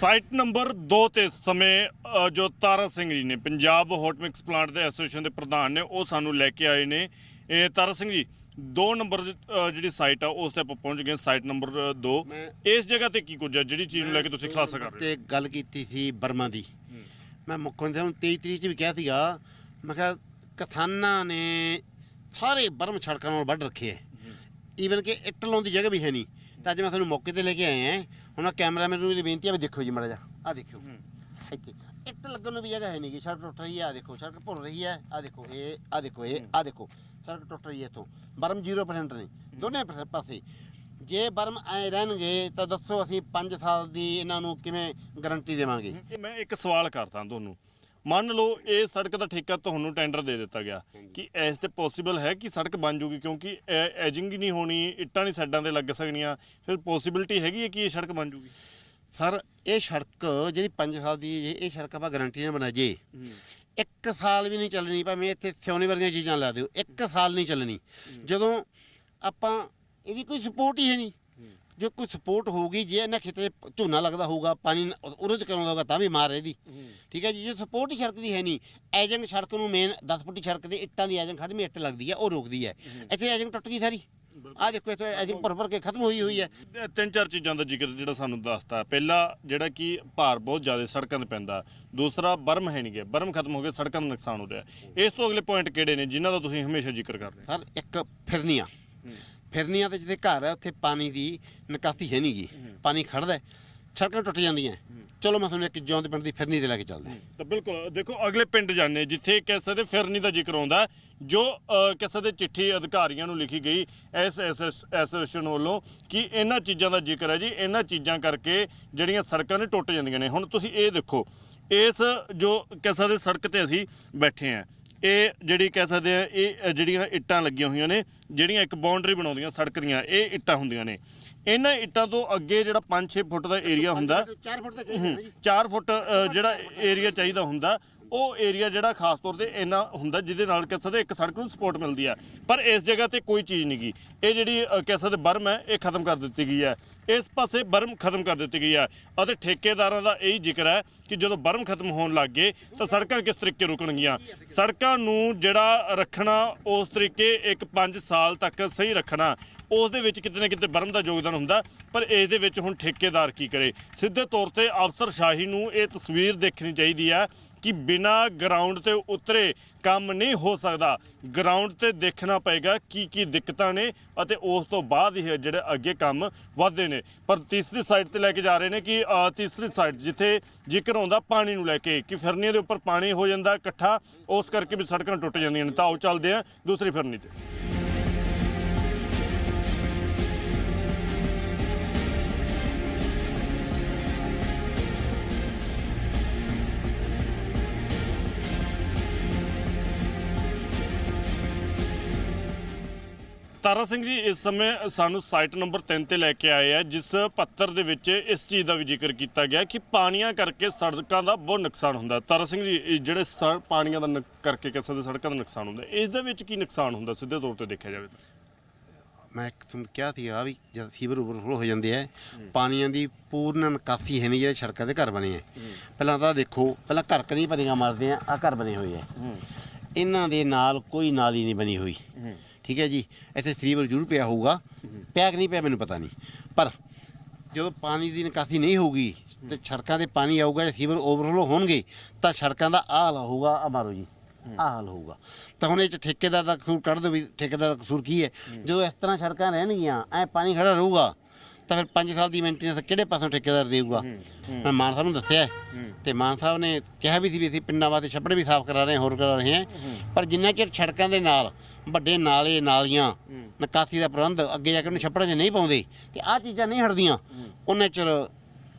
ਸਾਈਟ ਨੰਬਰ 2 ਤੇ ਸਮੇਂ ਜੋ ਤਾਰਾ ਸਿੰਘ ਜੀ ਨੇ ਪੰਜਾਬ ਹੌਟ ਮਿਕਸ ਪਲਾਂਟ ਦੇ ਐਸੋਸੀਏਸ਼ਨ ਦੇ ਪ੍ਰਧਾਨ ਨੇ ਉਹ ਸਾਨੂੰ ਲੈ ਕੇ ਆਏ ਨੇ। ਇਹ ਤਾਰਾ ਸਿੰਘ ਜੀ 2 ਨੰਬਰ ਜਿਹੜੀ ਸਾਈਟ ਆ ਉਸ ਤੇ ਆਪਾਂ ਪਹੁੰਚ ਗਏ ਸਾਈਟ ਨੰਬਰ 2 ਮੈਂ- ਇਸ ਜਗ੍ਹਾ ਤੇ ਕੀ ਕੁਝ ਹੈ ਜਿਹੜੀ ਚੀਜ਼ ਨੂੰ ਲੈ ਕੇ ਤੁਸੀਂ ਖੁਲਾਸਾ ਕਰ ਰਹੇ ਤੇ ਗੱਲ ਕੀਤੀ ਸੀ ਬਰਮਾ ਦੀ। ਮੈਂ ਮੁੱਖ ਮੰਤਰੀ ਨੂੰ 23 ਤਰੀਕ ਚ ਵੀ ਕਿਹਾ ਸੀਗਾ ਮੈਂ ਕਿਹਾ ਕਿਸਾਨਾਂ ਨੇ ਸਾਰੇ ਬਰਮ ਸੜਕਾਂ ਨਾਲ ਵੱਢ ਰੱਖੇ ਐ ਈਵਨ ਕਿ ਇੱਟ ਲਾਉਣ ਦੀ ਜਗ੍ਹਾ ਵੀ ਹੈ ਨਹੀਂ। ਤਾਂ ਅੱਜ ਮੈਂ ਤੁਹਾਨੂੰ ਮੌਕੇ ਤੇ ਲੈ ਕੇ ਆਏ ਆ ਹੁਣ ਆਹ ਕੈਮਰਾਮੈਨ ਨੂੰ ਇਹ ਬੇਨਤੀ ਆ ਵੀ ਦੇਖੋ ਜੀ ਮਾੜਾ ਜਾ ਆ ਦੇਖਿਓ। ਇੱਥੇ। ਇੱਟ ਲੱਗਣ ਨੂੰ ਵੀ ਜਗ੍ਹਾ ਹੈ ਨਹੀਂ ਗੀ। ਸੜਕ ਟੁੱਟ ਰਹੀ ਹੈ ਆ ਦੇਖੋ। ਸੜਕ ਭੁੱਲ ਰਹੀ ਹੈ ਆ ਦੇਖੋ। ਇਹ ਆ ਦੇਖੋ ਇਹ ਆ ਦੇਖੋ। ਸੜਕ ਟੁੱਟ ਰਹੀ ਹੈ ਇੱਥੋਂ। ਬਰਮ 0% ਨੇ ਦੋਨੇ ਪਾਸੇ- ਪਾਸੇ। ਜੇ ਬਰਮ ਐ ਰਹਿਣਗੇ ਤਾਂ ਦੱਸੋ ਅਸੀਂ 5 ਸਾਲ ਦੀ ਇਹਨਾਂ ਨੂੰ ਕਿਵੇਂ ਗਾਰੰਟੀ ਦੇਵਾਂਗੇ? ਇਹ ਮੈਂ ਇੱਕ ਸਵਾਲ ਕਰਦਾ ਤੁਹਾਨੂੰ ਮੰਨ ਲਓ ਇਹ ਸੜਕ ਦਾ ਠੇਕਾ ਤੁਹਾਨੂੰ ਟੈਂਡਰ ਦੇ ਦਿੱਤਾ ਗਿਆ। ਕਿ ਐਸ ਤੇ ਪੋਸੀਬਲ ਹੈ ਕਿ ਸੜਕ ਬਣ ਜੂਗੀ? ਕਿਉਂਕਿ ਐਜਿੰਗ ਹੀ ਨਹੀਂ ਹੋਣੀ ਇੱਟਾਂ ਨਹੀਂ ਸਾਈਡਾਂ ਤੇ ਲੱਗ ਸਕਣੀਆਂ। ਫਿਰ ਪੋਸੀਬਿਲਿਟੀ ਹੈਗੀ ਹੈ ਕਿ ਇਹ ਸੜਕ ਬਣ ਜੂਗੀ? ਸਰ ਇਹ ਸੜਕ ਜਿਹੜੀ 5 ਸਾਲ ਦੀ ਇਹ ਸੜਕ ਆਪਾਂ ਗਾਰੰਟੀ ਨਾਲ ਬਣਾ ਜੇ ਇੱਕ ਸਾਲ ਵੀ ਨਹੀਂ ਚੱਲਣੀ ਭਾਵੇਂ ਇੱਥੇ ਸਿਉਣੇ ਵਰਗੀਆਂ ਚੀਜ਼ਾਂ ਲਾ ਦਿਓ ਇੱਕ ਸਾਲ ਨਹੀਂ ਚੱਲਣੀ। ਜਦੋਂ ਆਪਾਂ ਇਹਦੀ ਕੋਈ ਸਪੋਰਟ ਹੀ ਹੈ ਨਹੀਂ। ਜੇ ਕੋਈ ਸਪੋਰਟ ਹੋਊਗੀ ਜੇ ਇਹਨਾਂ ਖੇਤੇ ਝੋਨਾ ਲੱਗਦਾ ਹੋਊਗਾ ਪਾਣੀ ਉਹਦੇ ਚ ਕਰਾਉਂਦਾ ਹੋਊਗਾ ਤਾਂ ਵੀ ਮਾਰ ਇਹਦੀ। ਠੀਕ ਹੈ ਜੀ ਜੇ ਸਪੋਰਟ ਹੀ ਸੜਕ ਦੀ ਹੈ ਨਹੀਂ ਐਜੰਗ ਸੜਕ ਨੂੰ ਮੇਨ 10 ਫੁੱਟੀ ਸੜਕ ਦੇ ਇੱਟਾਂ ਦੀ ਐਜੰਗ ਖੜਵੀਂ ਇੱਟ ਲੱਗਦੀ ਹੈ ਉਹ ਰੋਕਦੀ ਹੈ। ਇੱਥੇ ਐਜੰਗ ਟੁੱਟ ਗਈ ਸਾਰੀ। ਆਹ ਦੇਖੋ ਇੱਥੇ ਐਜੰਗ ਭਰ ਭਰ ਕੇ ਖਤਮ ਹੋਈ ਹੋਈ ਹੈ। ਤਿੰਨ ਚਾਰ ਚੀਜ਼ਾਂ ਦਾ ਜ਼ਿਕਰ ਜਿਹੜਾ ਸਾਨੂੰ ਦੱਸਤਾ। ਪਹਿਲਾ ਜਿਹੜਾ ਕਿ ਭਾਰ ਬਹੁਤ ਜ਼ਿਆਦਾ ਸੜਕਾਂ ਤੇ ਪੈਂਦਾ। ਦੂਸਰਾ ਬਰਮ ਹੈ ਨਹੀਂ ਗਿਆ ਬਰਮ ਖਤਮ ਹੋ ਗਿਆ ਸੜਕਾਂ ਦਾ ਨੁਕਸਾਨ ਹੋ ਰਿਹਾ। ਇਸ ਤੋਂ ਅਗਲੇ ਪੁਆਇੰਟ ਕਿਹੜੇ ਨੇ ਜਿਨ੍ਹਾਂ ਦਾ ਤੁਸੀਂ ਹਮੇਸ਼ਾ ਜ਼ਿਕਰ ਕਰ ਰਹੇ ਸਰ ਇੱਕ ਫਿਰਨੀਆਂ। ਫਿਰਨੀਆਂ ਤੇ ਜਿਹਦੇ ਘਰ ਹੈ ਉੱਥੇ ਪਾਣੀ ਦੀ ਨਿਕਾਸੀ ਹੈ ਨਹੀਂਗੀ ਪਾਣੀ ਖੜਦਾ ਹੈ, ਸੜਕਾਂ ਟੁੱਟ ਜਾਂਦੀਆਂ ਚਲੋ ਮੈਂ ਤੁਹਾਨੂੰ ਇੱਕ ਜੌਂ ਦੇ ਪਿੰਡ ਦੀ ਫਿਰਨੀ ਤੇ ਲੈ ਕੇ ਚੱਲਦਾ ਤਾਂ ਬਿਲਕੁਲ ਦੇਖੋ ਅਗਲੇ ਪਿੰਡ ਜਾਣੇ ਜਿੱਥੇ ਕਹਿ ਸਕਦੇ ਫਿਰਨੀ ਦਾ ਜ਼ਿਕਰ ਆਉਂਦਾ ਜੋ ਕਹਿ ਸਕਦੇ ਚਿੱਠੀ ਅਧਿਕਾਰੀਆਂ ਨੂੰ ਲਿਖੀ ਗਈ ਐਸ ਐਸ ਐਸੋਸੀਏਸ਼ਨ ਵੱਲੋਂ ਕਿ ਇਹਨਾਂ ਚੀਜ਼ਾਂ ਦਾ ਜ਼ਿਕਰ ਹੈ ਜੀ ਇਹਨਾਂ ਚੀਜ਼ਾਂ ਕਰਕੇ ਜਿਹੜੀਆਂ ਸੜਕਾਂ ਨੇ ਟੁੱਟ ਜਾਂਦੀਆਂ ਨੇ। ਹੁਣ ਤੁਸੀਂ ਇਹ ਦੇਖੋ ਇਸ ਜੋ ਕਹਿ ਸਕਦੇ ਸੜਕ ਤੇ ਅਸੀਂ ਬੈਠੇ ਆਂ ਇਹ ਜਿਹੜੀ ਕਹਿ ਸਕਦੇ ਆ ਇਹ ਜਿਹੜੀਆਂ ਇੱਟਾਂ ਲੱਗੀਆਂ ਹੋਈਆਂ ਨੇ ਜਿਹੜੀਆਂ ਇੱਕ ਬਾਉਂਡਰੀ ਬਣਾਉਂਦੀਆਂ ਸੜਕ ਦੀਆਂ ਇਹ ਇੱਟਾਂ ਹੁੰਦੀਆਂ ਨੇ। ਇਹਨਾਂ ਇੱਟਾਂ ਤੋਂ ਅੱਗੇ ਜਿਹੜਾ 5-6 ਫੁੱਟ ਦਾ ਏਰੀਆ ਹੁੰਦਾ 4 ਫੁੱਟ ਦਾ ਚਾਹੀਦਾ ਨਾ ਜੀ। 4 ਫੁੱਟ ਜਿਹੜਾ ਏਰੀਆ ਚਾਹੀਦਾ ਹੁੰਦਾ ਉਹ ਏਰੀਆ ਜਿਹੜਾ ਖਾਸ ਤੌਰ ਤੇ ਇੰਨਾ ਹੁੰਦਾ ਜਿਹਦੇ ਨਾਲ ਕਹਿ ਸਕਦੇ ਇੱਕ ਸੜਕ ਨੂੰ ਸਪੋਰਟ ਮਿਲਦੀ ਹੈ। ਪਰ ਇਸ ਜਗ੍ਹਾ ਤੇ ਕੋਈ ਚੀਜ਼ ਨਹੀਂ ਗੀ ਇਹ ਜਿਹੜੀ ਅ, ਕਹਿ ਸਕਦੇ ਬਰਮ ਹੈ ਇਹ ਖਤਮ ਕਰ ਦਿੱਤੀ ਗਈ ਹੈ। ਇਸ ਪਾਸੇ ਬਰਮ ਖਤਮ ਕਰ ਦਿੱਤੀ ਗਈ ਹੈ। ਅਤੇ ਠੇਕੇਦਾਰਾਂ ਦਾ ਇਹੀ ਜ਼ਿਕਰ ਹੈ ਕਿ ਜਦੋਂ ਬਰਮ ਖਤਮ ਹੋਣ ਲੱਗ ਗਏ ਤਾਂ ਸੜਕਾਂ ਕਿਸ ਤਰੀਕੇ ਰੁਕਣਗੀਆਂ? ਸੜਕਾਂ ਨੂੰ ਜਿਹੜਾ ਰੱਖਣਾ ਉਸ ਤਰੀਕੇ ਇੱਕ 5 ਸਾਲ ਤੱਕ ਸਹੀ ਰੱਖਣਾ ਉਸ ਦੇ ਵਿੱਚ ਕਿਤੇ ਨਾ ਕਿਤੇ ਬਰਮ ਦਾ ਯੋਗਦਾਨ ਹੁੰਦਾ। ਪਰ ਇਸ ਦੇ ਵਿੱਚ ਹੁਣ ਠੇਕੇਦਾਰ ਕੀ ਕਰੇ? ਸਿੱਧੇ ਤੌਰ ਤੇ ਅਫਸਰਸ਼ਾਹੀ ਨੂੰ ਇਹ ਤਸਵੀਰ ਦੇਖਣੀ ਚਾਹੀਦੀ ਹੈ ਕਿ ਬਿਨਾ ਗਰਾਊਂਡ ਤੇ ਉਤਰੇ ਕੰਮ ਨਹੀਂ ਹੋ ਸਕਦਾ। ਗਰਾਊਂਡ ਤੇ ਦੇਖਣਾ ਪਏਗਾ ਕੀ ਕੀ ਦਿੱਕਤਾਂ ਨੇ ਅਤੇ ਉਸ ਤੋਂ ਬਾਅਦ ਹੀ ਜਿਹੜੇ ਅੱਗੇ ਕੰਮ ਵਧਦੇ ਨੇ। ਪਰ ਤੀਸਰੀ ਸਾਈਡ ਤੇ ਲੈ ਕੇ ਜਾ ਰਹੇ ਨੇ ਕਿ ਤੀਸਰੀ ਸਾਈਡ ਜਿੱਥੇ ਜ਼ਿਕਰ ਆਉਂਦਾ ਪਾਣੀ ਨੂੰ ਲੈ ਕੇ ਕਿ ਫਿਰਨੀਆਂ ਦੇ ਉੱਪਰ ਪਾਣੀ ਹੋ ਜਾਂਦਾ ਇਕੱਠਾ, ਉਸ ਕਰਕੇ ਵੀ ਸੜਕਾਂ ਟੁੱਟ ਜਾਂਦੀਆਂ ਨੇ। ਤਾਂ ਉਹ ਚੱਲਦੇ ਆ ਦੂਸਰੀ ਫਿਰਨੀ ਤੇ। ਤਾਰਾ ਸਿੰਘ ਜੀ ਇਸ ਸਮੇਂ ਸਾਨੂੰ ਸਾਈਟ ਨੰਬਰ 3 ਤੇ ਲੈ ਕੇ ਆਏ ਆ ਜਿਸ ਪੱਤਰ ਦੇ ਵਿੱਚ ਇਸ ਚੀਜ਼ ਦਾ ਵੀ ਜ਼ਿਕਰ ਕੀਤਾ ਗਿਆ ਕਿ ਪਾਣੀਆਂ ਕਰਕੇ ਸੜਕਾਂ ਦਾ ਬਹੁਤ ਨੁਕਸਾਨ ਹੁੰਦਾ। ਤਾਰਾ ਸਿੰਘ ਜੀ ਇਹ ਜਿਹੜੇ ਪਾਣੀਆਂ ਦਾ ਕਰਕੇ ਕਿਸੇ ਦੇ ਸੜਕਾਂ ਦਾ ਨੁਕਸਾਨ ਹੁੰਦਾ ਇਸ ਦੇ ਵਿੱਚ ਕੀ ਨੁਕਸਾਨ ਹੁੰਦਾ ਸਿੱਧੇ ਤੌਰ ਤੇ ਦੇਖਿਆ ਜਾਵੇ ਤਾਂ? ਮੈਂ ਇੱਕ ਤੁਹਾਨੂੰ ਕਿਹਾ ਸੀ ਆ ਵੀ ਜਦ ਸੀਵਰ ਓਵਰਫਲੋ ਹੋ ਜਾਂਦੇ ਆ ਪਾਣੀਆਂ ਦੀ ਪੂਰਨ ਨਿਕਾਸੀ ਹੈ ਨਹੀਂ ਜਿਹੜੇ ਸੜਕਾਂ ਦੇ ਘਰ ਬਣੇ ਆ। ਪਹਿਲਾਂ ਤਾਂ ਦੇਖੋ ਪਹਿਲਾਂ ਘਰ ਕਨੀ ਪਨੀਆਂ ਮਾਰਦੇ ਆ ਆ ਘਰ ਬਣੇ ਹੋਏ ਆ। ਇਹਨਾਂ ਦੇ ਨਾਲ ਕੋਈ ਨਾਲੀ ਨਹੀਂ ਬਣੀ ਹੋਈ। ਠੀਕ ਹੈ ਜੀ ਇੱਥੇ ਸੀਵਰ ਜ਼ਰੂਰ ਪਿਆ ਹੋਊਗਾ। ਪਿਆ ਕਿ ਨਹੀਂ ਪਿਆ ਮੈਨੂੰ ਪਤਾ ਨਹੀਂ। ਪਰ ਜਦੋਂ ਪਾਣੀ ਦੀ ਨਿਕਾਸੀ ਨਹੀਂ ਹੋਊਗੀ ਤੇ ਸੜਕਾਂ ਤੇ ਪਾਣੀ ਆਊਗਾ ਜਾਂ ਸੀਵਰ ਓਵਰਫਲੋ ਹੋਣਗੇ ਤਾਂ ਸੜਕਾਂ ਦਾ ਆਹ ਹਾਲ ਹੋਊਗਾ। ਆ ਮਾਰੋ ਜੀ ਆਹ ਹਾਲ ਹੋਊਗਾ। ਤਾਂ ਹੁਣ ਇਹ ਚ ਠੇਕੇਦਾਰ ਦਾ ਕਸੂਰ ਕੱਢ ਦਿਓ ਵੀ ਠੇਕੇਦਾਰ ਦਾ ਕਸੂਰ ਕੀ ਹੈ। ਜਦੋਂ ਇਸ ਤਰ੍ਹਾਂ ਸੜਕਾਂ ਰਹਿਣਗੀਆਂ ਐ ਪਾਣੀ ਖੜਾ ਰਹੂਗਾ ਤਾਂ ਫਿਰ 5 ਸਾਲ ਦੀ ਮੇਨਟੇਨੈਂਸ ਕਿਹੜੇ ਪਾਸੋਂ ਠੇਕੇਦਾਰ ਦੇਊਗਾ? ਮੈਂ ਮਾਨ ਸਾਹਿਬ ਨੂੰ ਦੱਸਿਆ ਤੇ ਮਾਨ ਸਾਹਿਬ ਨੇ ਕਿਹਾ ਵੀ ਸੀ ਵੀ ਅਸੀਂ ਪਿੰਡਾਂ ਵਾਸਤੇ ਛੱਪੜ ਵੀ ਸਾਫ਼ ਕਰਾ ਰਹੇ ਹਾਂ ਹੋਰ ਕਰਾ ਰਹੇ ਹਾਂ। ਪਰ ਜਿੰਨਾ ਚਿਰ ਸੜਕਾਂ ਦੇ ਨਾਲ ਵੱਡੇ ਨਾਲੇ ਨਾਲੀਆਂ ਨਿਕਾਸੀ ਦਾ ਪ੍ਰਬੰਧ ਅੱਗੇ ਜਾ ਕੇ ਉਹਨੂੰ ਛੱਪੜਾਂ 'ਚ ਨਹੀਂ ਪਾਉਂਦੇ ਤੇ ਆਹ ਚੀਜ਼ਾਂ ਨਹੀਂ ਹਟਦੀਆਂ ਉਹਨਾਂ ਚਿਰ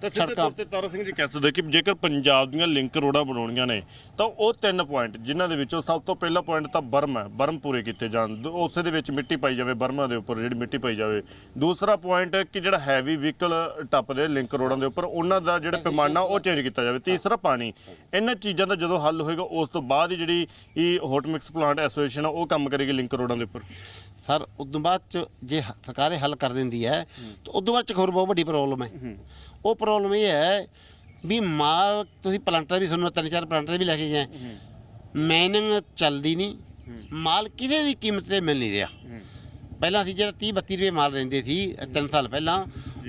ਤਾਂ ਸਿੱਧੇ ਸੜਕਾਂ ਤੌਰ ਤੇ ਤਾਰਾ ਸਿੰਘ ਜੀ ਕਹਿ ਸਕਦੇ ਕਿ ਜੇਕਰ ਪੰਜਾਬ ਦੀਆਂ ਲਿੰਕ ਰੋਡਾਂ ਬਣਾਉਣੀਆਂ ਨੇ ਤਾਂ ਉਹ ਤਿੰਨ ਪੁਆਇੰਟ ਜਿਨ੍ਹਾਂ ਦੇ ਵਿੱਚੋਂ ਸਭ ਤੋਂ ਪਹਿਲਾ ਪੁਆਇੰਟ ਤਾਂ ਬਰਮ ਹੈ ਬਰਮ ਪੂਰੇ ਕੀਤੇ ਜਾਣ। ਦ- ਉਸੇ ਦੇ ਵਿੱਚ ਮਿੱਟੀ ਪਾਈ ਜਾਵੇ ਬਰਮਾਂ ਦੇ ਉੱਪਰ ਜਿਹੜੀ ਮਿੱਟੀ ਪਾਈ ਜਾਵੇ। ਦੂਸਰਾ ਪੁਆਇੰਟ ਕਿ ਜਿਹੜਾ ਹੈਵੀ ਵਹੀਕਲ ਟੱਪਦੇ ਲਿੰਕ ਰੋਡਾਂ ਦੇ ਉੱਪਰ ਉਹਨਾਂ ਦਾ ਜਿਹੜਾ ਪੈਮਾਨਾ ਉਹ ਚੇਂਜ ਕੀਤਾ ਜਾਵੇ। ਤੀਸਰਾ ਪਾਣੀ ਇਹਨਾਂ ਚੀਜ਼ਾਂ ਦਾ ਜਦੋਂ ਹੱਲ ਹੋਏਗਾ ਉਸ ਤੋਂ ਬਾਅਦ ਹੀ ਜਿਹੜੀ ਇਹ ਹੌਟ ਮਿਕਸ ਪਲਾਂਟ ਐਸੋਸੀਏਸ਼ਨ ਆ ਉਹ ਕੰਮ ਕਰੇਗੀ ਲਿੰਕ ਰੋਡਾਂ ਦੇ ਉੱਪਰ। ਸਰ ਉਦੋਂ ਬਾਅਦ ਚ ਜੇ ਹ- ਸਰਕਾਰ ਇਹ ਹੱਲ ਕਰ ਦਿੰਦੀ ਹੈ ਤਾਂ ਉਦੋਂ ਬਾਅਦ ਚ ਇੱਕ ਹੋਰ ਬਹੁਤ ਵੱਡੀ ਪ੍ਰੋਬਲਮ ਹੈ। ਉਹ ਪ੍ਰੋਬਲਮ ਇਹ ਹੈ ਵੀ ਮਾਲ ਤੁਸੀਂ ਪਲਾਂਟਰ ਵੀ ਤੁਹਾਨੂੰ ਮੈਂ ਤਿੰਨ ਚਾਰ ਪਲਾਂਟਰ ਵੀ ਲੈ ਕੇ ਗਿਆ ਮੈਨਿੰਗ ਚੱਲਦੀ ਨਹੀਂ। ਮਾਲ ਕਿਸੇ ਦੀ ਕੀਮਤ ਤੇ ਮਿਲ ਨਹੀਂ ਰਿਹਾ। ਪਹਿਲਾਂ ਸੀ ਜਿਹੜਾ 30 32 ਰੁਪਏ ਮਾਲ ਰਹਿੰਦੇ ਸੀ 3 ਸਾਲ ਪਹਿਲਾਂ।